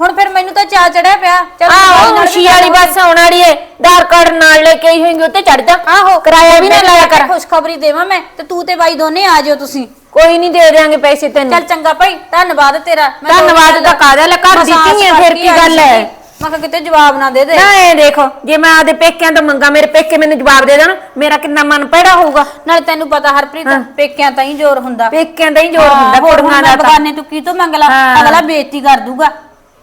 Speaker 2: ਹੁਣ ਫਿਰ ਮੈਨੂੰ ਤਾਂ ਚਾ ਚੜਿਆ ਪਿਆ ਚੱਲ
Speaker 3: ਆਹੋ ਖੁਸ਼ੀ ਵਾਲੀ ਬੱਸ ਆਉਣ ਵਾਲੀ ਏ ਆਧਾਰ ਕਾਰਡ ਨਾਲ ਲੈ ਕੇ ਆਈ ਹੋਏਗੀ ਉੱਤੇ ਚੜ ਜਾ।
Speaker 2: ਆਹੋ
Speaker 3: ਕਿਰਾਇਆ ਵੀ ਨਾ ਲਾਇਆ ਕਰ।
Speaker 2: ਖੁਸ਼ਖਬਰੀ ਦੇਵਾਂ ਮੈਂ ਤੇ ਤੂੰ ਤੇ ਬਾਈ ਦੋਨੇ ਆ ਜਾਓ ਤੁਸੀਂ।
Speaker 3: ਕੋਈ ਨਹੀਂ ਦੇ ਦੇਾਂਗੇ ਪੈਸੇ ਤੈਨੂੰ।
Speaker 2: ਚੱਲ ਚੰਗਾ ਭਾਈ ਧੰਨਵਾਦ ਤੇਰਾ
Speaker 3: ਧੰਨਵਾਦ ਦਾ ਕਾਹਦਾ ਲੈ, ਘਰ ਦੀ
Speaker 2: ਮਸਾਜ
Speaker 3: ਧੀ ਹੈ, ਫਿਰ ਕੀ ਗੱਲ ਹੈ?
Speaker 2: ਮੈਂ ਕਿਹਾ ਕਿਤੇ ਜਵਾਬ ਨਾ ਦੇ ਦੇ।
Speaker 3: ਨਾ ਇਹ ਦੇਖੋ ਜੇ ਮੈਂ ਆਦੇ ਪੇਕਿਆਂ ਤੋਂ ਮੰਗਾ ਮੇਰੇ ਪੇਕੇ ਮੈਨੂੰ ਜਵਾਬ ਦੇ ਦੇਣ ਮੇਰਾ ਕਿੰਨਾ ਮਨ ਪੈੜਾ ਹੋਊਗਾ।
Speaker 2: ਨਾਲੇ ਤੈਨੂੰ ਪਤਾ ਹਰਪ੍ਰੀਤ ਪੇਕਿਆਂ ਤਾਂ ਹੀ ਜ਼ੋਰ ਹੁੰਦਾ।
Speaker 3: ਪੇਕਿਆਂ ਦਾ ਹੀ ਜ਼ੋਰ ਹੁੰਦਾ ਕੁੜੀਆਂ ਦਾ
Speaker 2: ਬਗਾਨੇ ਤੂੰ ਕੀ ਤੋਂ ਮੰਗ ਲਾ। ਅਗਲਾ ਬੇਇੱਜ਼ਤੀ ਕਰ ਦੂਗਾ।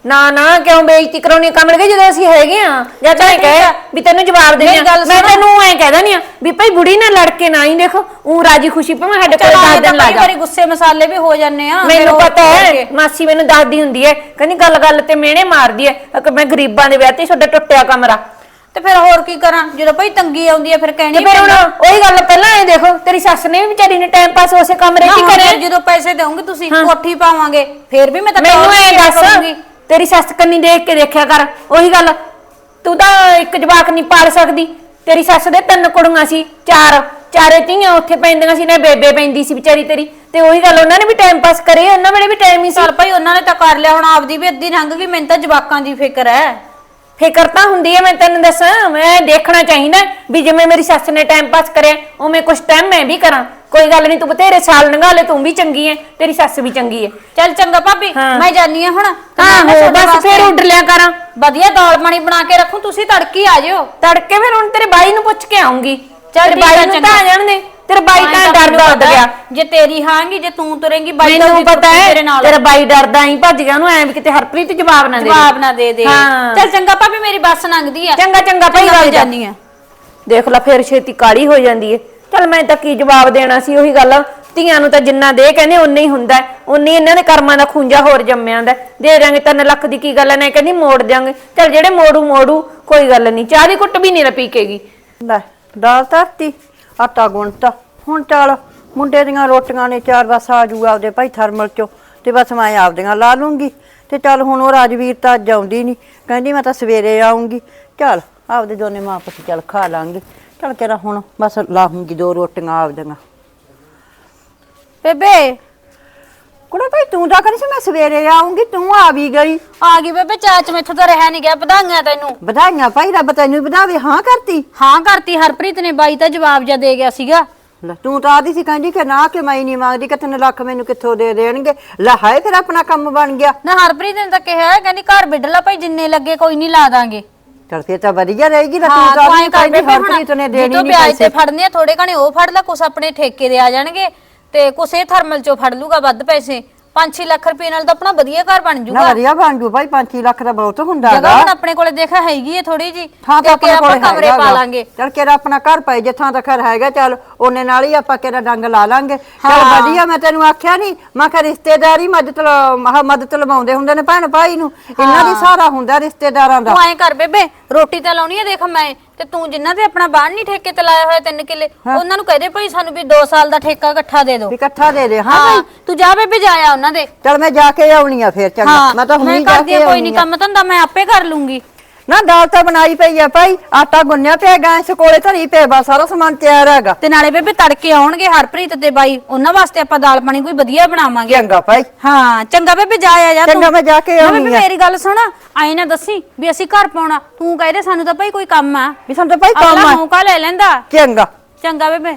Speaker 3: ਨਾ ਨਾ ਕਿਉਂ ਬੇਇੱਜ਼ਤੀ ਕਰਾਉਣੀ ਕਮਲ ਗਏ ਜਦੋਂ ਅਸੀਂ ਹੈਗੇ ਆ। ਜਾਂ ਤਾਂ ਇਹ ਕਹੇ ਵੀ ਤੈਨੂੰ ਜਵਾਬ ਦੇਣੀ
Speaker 2: ਗੱਲ
Speaker 3: ਮੈਂ। ਤੈਨੂੰ ਐ ਕਹਿ ਦਨੀ ਆ ਵੀ ਭਾਈ ਬੁੜੀ ਨਾਲ ਲੜ ਕੇ ਨਾ ਹੀ ਦੇਖੋ ਉਹ ਰਾਜੀ ਖੁਸ਼ੀ ਭਾਵੇਂ ਸਾਡੇ ਕੋਲ ਦਸ ਦਿਨ ਲਾ ਜਾ।
Speaker 2: ਵਾਰੀ ਗੁੱਸੇ ਮਸਾਲੇ ਵੀ ਹੋ ਜਾਂਦੇ ਆ
Speaker 3: ਮੈਨੂੰ ਪਤਾ ਹੈ। ਮਾਸੀ ਮੈਨੂੰ ਦੱਸਦੀ ਹੁੰਦੀ ਹੈ ਕਹਿੰਦੀ ਗੱਲ ਗੱਲ ਤੇ ਮਿਹਣੇ ਮਾਰਦੀ ਹੈ ਕਿ ਮੈਂ ਗਰੀਬਾਂ ਦੇ ਵਿਆਹ ਤੇ ਤੁਹਾਡਾ ਟੁੱਟਿਆ ਕਮਰਾ।
Speaker 2: ਤੇ ਫਿਰ ਹੋਰ ਕੀ ਕਰਾਂ ਜਦੋਂ ਭਾਈ ਤੰਗੀ ਆਉਂਦੀ ਹੈ ਫਿਰ
Speaker 3: ਤੇ
Speaker 2: ਕਹਿਣੀ
Speaker 3: ਫਿਰ ਹੁਣ ਉਹੀ ਗੱਲ ਪਹਿਲਾਂ ਇਹ ਦੇਖੋ ਤੇਰੀ ਸੱਸ ਨੇ ਵੀ ਵਿਚਾਰੀ ਨੇ ਟਾਈਮ ਪਾਸ ਉਸੇ ਕਮਰੇ 'ਚ ਹੀ ਕਰਿਆ।
Speaker 2: ਜਦੋਂ ਪੈਸੇ ਦੇਵੋਗੇ ਤੁਸੀਂ ਕੋਠੀ ਪਾਵਾਂਗੇ ਫਿਰ ਵੀ ਮੈਂ ਤਾਂ
Speaker 3: ਮੈਨੂੰ
Speaker 2: ਟੌਰ
Speaker 3: ਐ ਦੱਸ।
Speaker 2: ਕਰੂੰਗੀ?
Speaker 3: ਤੇਰੀ ਸੱਸ ਕੰਨੀ ਦੇਖ ਕੇ ਦੇਖਿਆ ਕਰ ਉਹੀ ਗੱਲ। ਤੂੰ ਤਾਂ ਇੱਕ ਜਵਾਕ ਨਹੀਂ ਪਾਲ ਸਕਦੀ। ਤੇਰੀ ਸੱਸ ਦੇ ਤਿੰਨ ਕੁੜੀਆਂ ਸੀ ਚਾਰ। ਚਾਰੇ ਧੀਆਂ ਉੱਥੇ ਪੈਂਦੀਆਂ ਸੀ ਨਾ ਬੇਬੇ ਪੈਂਦੀ ਸੀ ਵਿਚਾਰੀ ਤੇਰੀ। ਤੇ ਉਹੀ ਗੱਲ ਉਹਨਾਂ ਨੇ ਵੀ ਟਾਈਮ ਪਾਸ ਕਰੇ ਉਹਨਾਂ ਵੇਲੇ ਵੀ ਟਾਈਮ ਹੀ ਸੀ।
Speaker 2: ਚੱਲ ਭਾਈ ਉਹਨਾਂ ਨੇ ਤਾਂ ਕਰ ਲਿਆ ਹੁਣ ਆਪਦੀ ਵੀ ਅੱਧੀ ਲੰਘ ਗਈ ਮੈਨੂੰ ਤਾਂ ਜਵਾਕਾਂ ਦੀ ਫਿਕਰ ਹੈ।
Speaker 3: ਫਿਕਰ ਤਾਂ ਹੁੰਦੀ ਹੈ ਮੈਂ ਤੈਨੂੰ ਦੱਸਾਂ ਮੈਂ ਦੇਖਣਾ ਚਾਹੀਦਾ ਵੀ ਜਿਵੇਂ ਮੇਰੀ ਸੱਸ ਨੇ ਟਾਈਮ ਪਾਸ ਕਰਿਆ ਉਵੇਂ ਕੁਝ ਟਾਈਮ ਮੈਂ ਵੀ ਕਰਾਂ। ਕੋਈ ਗੱਲ ਨਹੀਂ ਤੂੰ ਬਥੇਰੇ ਸਾਲ ਲੰਘਾ ਲੈ ਤੂੰ ਵੀ ਚੰਗੀ ਹੈ ਤੇਰੀ ਸੱਸ ਵੀ ਚੰਗੀ ਹੈ
Speaker 2: ਚੱਲ ਚੰਗਾ ਭਾਬੀ
Speaker 3: ਹਾਂ।
Speaker 2: ਮੈਂ ਜਾਨੀ ਆ ਹੁਣ। ਤੇ ਮੈਂ ਨਾ
Speaker 3: ਆਹੋ
Speaker 2: ਤੁਹਾਡੇ
Speaker 3: ਬਸ
Speaker 2: ਵਾਸਤੇ
Speaker 3: ਫੇਰ ਉੱਡ ਲਿਆ ਕਰਾਂ।
Speaker 2: ਵਧੀਆ ਦਾਲ ਪਾਣੀ ਬਣਾ ਕੇ ਰੱਖੂ ਤੁਸੀਂ ਤੜਕੀ ਆ ਜਿਓ।
Speaker 3: ਤੜਕੇ ਫਿਰ ਹੁਣ ਤੇਰੇ ਬਾਈ ਨੂੰ ਪੁੱਛ ਕੇ ਆਉਂਗੀ।
Speaker 2: ਚੱਲ
Speaker 3: ਤੇਰੇ
Speaker 2: ਠੀਕ ਆ,
Speaker 3: ਬਾਈ ਨੂੰ ਤਾਂ ਆ
Speaker 2: ਚੰਗਾ।
Speaker 3: ਜਾਣ ਦੇ ਤੇਰੇ ਬਾਈ ਤਾਂ
Speaker 2: ਤਾਂ
Speaker 3: ਡਰਦਾ ਉੱਡ ਗਿਆ।
Speaker 2: ਜੇ ਤੇਰੀ ਹਾਂਗੀ ਜੇ ਤੂੰ ਤੁਰੇਂਗੀ ਬਾਈ
Speaker 3: ਮੈਨੂੰ
Speaker 2: ਵੀ
Speaker 3: ਪਤਾ ਹੈ
Speaker 2: ਤੇਰੇ ਨਾਲ
Speaker 3: ਤੇਰਾ ਬਾਈ ਡਰਦਾ ਹੀ ਭੱਜ ਗਿਆ ਉਹਨੂੰ ਐ ਵੀ ਕਿਤੇ ਹਰਪ੍ਰੀਤ ਜਵਾਬ ਨਾ ਦੇ
Speaker 2: ਜਵਾਬ ਨਾ ਦੇ ਦੇ।
Speaker 3: ਹਾਂ।
Speaker 2: ਚੱਲ ਚੰਗਾ ਭਾਬੀ ਮੇਰੀ ਬੱਸ ਲੰਘਦੀ ਆ।
Speaker 3: ਚੰਗਾ ਚੰਗਾ ਭਾਈ ਜਾ।
Speaker 2: ਜਾਨੀ ਆ।
Speaker 3: ਦੇਖ ਲੈ ਫੇਰ ਛੇਤੀ ਕਾਲੀ ਹੋ ਜਾਂਦੀ ਏ। ਚਲ ਮੈਂ ਤਾਂ ਕੀ ਜਵਾਬ ਦੇਣਾ ਸੀ, ਉਹੀ ਗੱਲ। ਧੀਆਂ ਨੂੰ ਤਾਂ ਜਿੰਨਾ ਦੇ ਕਹਿੰਦੇ ਉਨਾ ਹੀ ਹੁੰਦਾ ਉਨੀ ਇਹਨਾਂ ਦੇ ਕਰਮਾਂ ਦਾ ਖੂੰਜਾ ਹੋਰ ਜੰਮਿਆਂ ਦਾ ਦੇ ਦਾਂਗੇ 3 ਲੱਖ ਦੀ ਕੀ ਗੱਲ ਐ ਨਾ ਕਹਿੰਦੀ ਮੋੜ ਦਿਆਂਗੇ। ਚਲ ਜਿਹੜੇ ਮੋੜੂ ਮੋੜੂ, ਕੋਈ ਗੱਲ ਨਹੀਂ। ਚਾਹ ਦੀ ਕੁੱਟ ਵੀ ਨਹੀਂ ਰਪੀਕੇਗੀ
Speaker 1: ਲੈ, ਦਾਲ ਧਰਤੀ, ਆਟਾ ਗੁੰਨਤਾ। ਹੁਣ ਚੱਲ, ਮੁੰਡੇ ਦੀਆਂ ਰੋਟੀਆਂ ਨੇ ਚਾਰ ਬਸ ਆ ਜੂਗਾ ਆਪਦੇ ਭਾਈ ਥਰਮਲ ਚੋਂ। ਤੇ ਬਸ ਮੈਂ ਆਪਦੀਆਂ ਲਾ ਲੂੰਗੀ। ਤੇ ਚੱਲ ਹੁਣ ਉਹ ਰਾਜਵੀਰ ਤਾਂ ਅੱਜ ਆਉਂਦੀ ਨਹੀਂ। ਕਹਿੰਦੀ ਮੈਂ ਤਾਂ ਸਵੇਰੇ ਆਉਂਗੀ ਚੱਲ, ਆਪਦੇ ਦੋਨੇ ਮਾਂ ਪੁੱਤ ਚੱਲ ਖਾ ਲਾਂਗੇ। ਚੱਲ ਤੇਰਾ ਹੁਣ ਬਸ ਲਾਹੂੰਗੀ ਦੋ ਰੋਟੀਆਂ ਆਪਦੀਆਂ
Speaker 2: ਬੇਬੇ
Speaker 1: ਕੁੜੇ ਭਾਈ ਤੂੰ ਤਾਂ ਕਰੀ ਸੀ ਮੈਂ ਸਵੇਰੇ ਆਉਂਗੀ ਤੂੰ ਆ ਵੀ ਗਈ।
Speaker 2: ਆ ਗਈ ਬੇਬੇ ਚਾਚ ਮੈਥੋਂ ਤਾਂ ਰਹਿ ਨਹੀਂ ਗਿਆ ਵਧਾਈਆਂ ਤੈਨੂੰ।
Speaker 1: ਵਧਾਈਆਂ ਭਾਈ ਰੱਬ ਤੈਨੂੰ ਵਧਾਵੇ ਹਾਂ ਕਰਤੀ?
Speaker 2: ਹਾਂ ਕਰਤੀ ਹਰਪ੍ਰੀਤ ਨੇ ਬਾਈ ਤਾਂ ਜਵਾਬ ਜਾ ਦੇ ਗਿਆ ਸੀਗਾ।
Speaker 1: ਲੈ ਤੂੰ ਤਾਂ ਆਦੀ ਸੀ ਕਹਿੰਦੀ ਕਿ ਨਾ ਕਿ ਮੈਂ ਨਹੀਂ ਮੰਗਦੀ ਕਿ ਤਿੰਨ ਲੱਖ ਮੈਨੂੰ ਕਿੱਥੋਂ ਦੇ ਦੇਣਗੇ। ਲੈ ਹਾਏ ਫਿਰ ਆਪਣਾ ਕੰਮ ਬਣ ਗਿਆ।
Speaker 2: ਨਾ ਹਰਪ੍ਰੀਤ ਨੇ ਤਾਂ ਕਿਹਾ ਕਹਿੰਦੀ ਘਰ ਬਿੱਡ ਲਾ ਭਾਈ ਜਿੰਨੇ ਲੱਗੇ ਕੋਈ ਨਹੀਂ ਲਾ ਦਾਂਗੇ।
Speaker 1: ਚਲ ਫਿਰ ਤਾਂ ਵਧੀਆ ਰਹੇਗੀ ਲੈ ਤੂੰ ਤਾਂ
Speaker 2: ਕਰ
Speaker 1: ਕਹਿੰਦੀ ਹਰਪ੍ਰੀਤ ਨੇ ਦੇਣੀ ਨਹੀਂ
Speaker 2: ਵਿਆਜ ਤੇ
Speaker 1: ਪੈਸੇ।
Speaker 2: ਫੜਨੇ ਆ ਥੋੜੇ ਘਣੇ ਉਹ ਫੜ ਲੈ ਕੁਛ ਆਪਣੇ ਠੇਕੇ ਦੇ ਆ ਜਾਣਗੇ ਤੇ ਕੁਛ ਇਹ ਥਰਮਲ ਚੋਂ ਫੜ ਲੂਗਾ ਵੱਧ ਪੈਸੇ। 5-6 ਲੱਖ ਰੁਪਏ ਨਾਲ ਤਾਂ ਆਪਣਾ ਵਧੀਆ ਘਰ ਬਣ
Speaker 1: ਨਾ
Speaker 2: ਜੂਗਾ।
Speaker 1: ਵਧੀਆ ਬਣ ਜੂ ਭਾਈ 5 ਲੱਖ ਦਾ ਬਹੁਤ ਹੁੰਦਾ
Speaker 2: ਜਗ੍ਹਾ
Speaker 1: ਹੈਗਾ।
Speaker 2: ਹੁਣ ਆਪਣੇ ਕੋਲੇ ਦੇਖਾ ਹੈਗੀ ਹੈ ਥੋੜੀ ਜੀ
Speaker 1: ਥਾਂ ਤਾਂ ਆਪਣੇ
Speaker 2: ਆਪਾਂ
Speaker 1: ਕੋਲ
Speaker 2: ਕਮਰੇ ਪਾ ਲਾਂਗੇ।
Speaker 1: ਚਲ ਕਿਹੜਾ ਆਪਣਾ ਘਰ ਪਏ ਜੇ ਥਾਂ ਤਾਂ ਖੈਰ ਹੈਗਾ ਚਲ ਉਹਨੇ ਨਾਲ ਹੀ ਆਪਾਂ ਕਿਹੜਾ ਡੰਗ ਲਾ ਲਾਂਗੇ। ਚਲ। ਵਧੀਆ ਮੈਂ ਤੈਨੂੰ ਆਖਿਆ ਨਹੀਂ ਮੈਂ ਕਿਹਾ ਰਿਸ਼ਤੇਦਾਰੀ ਮਦਦ ਲ- ਮਹਾ ਮਦਦ ਲਵਾਉਂਦੇ ਹੁੰਦੇ ਨੇ ਭੈਣ ਭਾਈ ਨੂੰ। ਇਹਨਾਂ ਦੀ ਸਹਾਰਾ ਹੁੰਦਾ ਰਿਸ਼ਤੇਦਾਰਾਂ ਦਾ।
Speaker 2: ਤੂੰ ਐਂ ਕਰ ਬੇਬੇ ਰੋਟੀ ਤਾਂ ਲਾਉਣੀ ਹੈ ਦੇਖ ਮੈਂ। ਤੇ ਤੂੰ ਜਿਨ੍ਹਾਂ ਦੇ ਆਪਣਾ ਬਾਹਰ ਨਹੀਂ ਠੇਕੇ ਤੇ ਲਾਇਆ ਹੋਇਆ ਤਿੰਨ ਕਿੱਲੇ ਉਹਨਾਂ ਨੂੰ ਕਹਦੇ ਭਾਈ ਸਾਨੂੰ ਵੀ 2 ਸਾਲ ਦਾ ਠੇਕਾ ਇਕੱਠਾ ਦੇ ਦਿਓ।
Speaker 1: ਵੀ ਇਕੱਠਾ ਦੇ ਦੇ ਹਾਂ
Speaker 2: ਹਾਂ ਤੂੰ ਜਾ ਬੇਬੇ ਜਾਇਆ ਉਹਨਾਂ ਦੇ।
Speaker 1: ਚਲ ਮੈਂ ਜਾ ਕੇ ਆਉਣੀ ਆ ਫਿਰ ਚੰਗਾ। ਮੈਂ ਤਾਂ ਹੁਣੀ ਜਾ
Speaker 2: ਕਰਦੀ
Speaker 1: ਕੇ
Speaker 2: ਹਾਂ, ਕੋਈ
Speaker 1: ਆਉਣੀ
Speaker 2: ਨਹੀਂ
Speaker 1: ਆ।
Speaker 2: ਕੰਮ ਧੰਦਾ ਮੈਂ ਆਪੇ ਕਰ ਲੂੰਗੀ।
Speaker 1: ਨਾ ਦਾਲ ਤਾਂ ਬਣਾਈ ਪਈ ਆ ਭਾਈ ਆਟਾ ਗੁੰਨਿਆ ਪਿਆ ਗੈਸ ਕੋਲੇ ਧਰੀ ਪਿਆ ਬਸ ਸਾਰਾ ਸਮਾਨ ਤਿਆਰ ਹੈਗਾ।
Speaker 2: ਤੇ ਨਾਲੇ ਬੇਬੇ ਤੜਕੇ ਆਉਣਗੇ ਹਰਪ੍ਰੀਤ ਤੇ ਬਾਈ ਉਹਨਾਂ ਵਾਸਤੇ ਆਪਾਂ ਦਾਲ ਪਾਣੀ ਕੋਈ ਵਧੀਆ ਬਣਾਵਾਂਗੇ।
Speaker 1: ਚੰਗਾ ਭਾਈ।
Speaker 2: ਹਾਂ ਚੰਗਾ ਬੇਬੇ ਜਾ ਆ ਜਾ
Speaker 1: ਚੰਗਾ, ਮੈਂ ਜਾ ਕੇ
Speaker 2: ਨਾ ਬੇਬੇ
Speaker 1: ਆ।
Speaker 2: ਮੇਰੀ ਗੱਲ ਸੁਣ ਆਈ ਨਾ ਦੱਸੀ ਵੀ ਅਸੀਂ ਘਰ ਪਾਉਣਾ ਤੂੰ ਕਹਿ ਦੇ ਸਾਨੂੰ ਤਾਂ ਭਾਈ ਕੋਈ ਕੰਮ ਆ।
Speaker 1: ਵੀ ਸਾਨੂੰ ਤਾਂ ਭਾਈ ਕੰਮ
Speaker 2: ਅਗਲਾ
Speaker 1: ਆ।
Speaker 2: ਮੌਕਾ ਲੈ ਲੈਂਦਾ।
Speaker 1: ਚੰਗਾ।
Speaker 2: ਚੰਗਾ ਬੇਬੇ।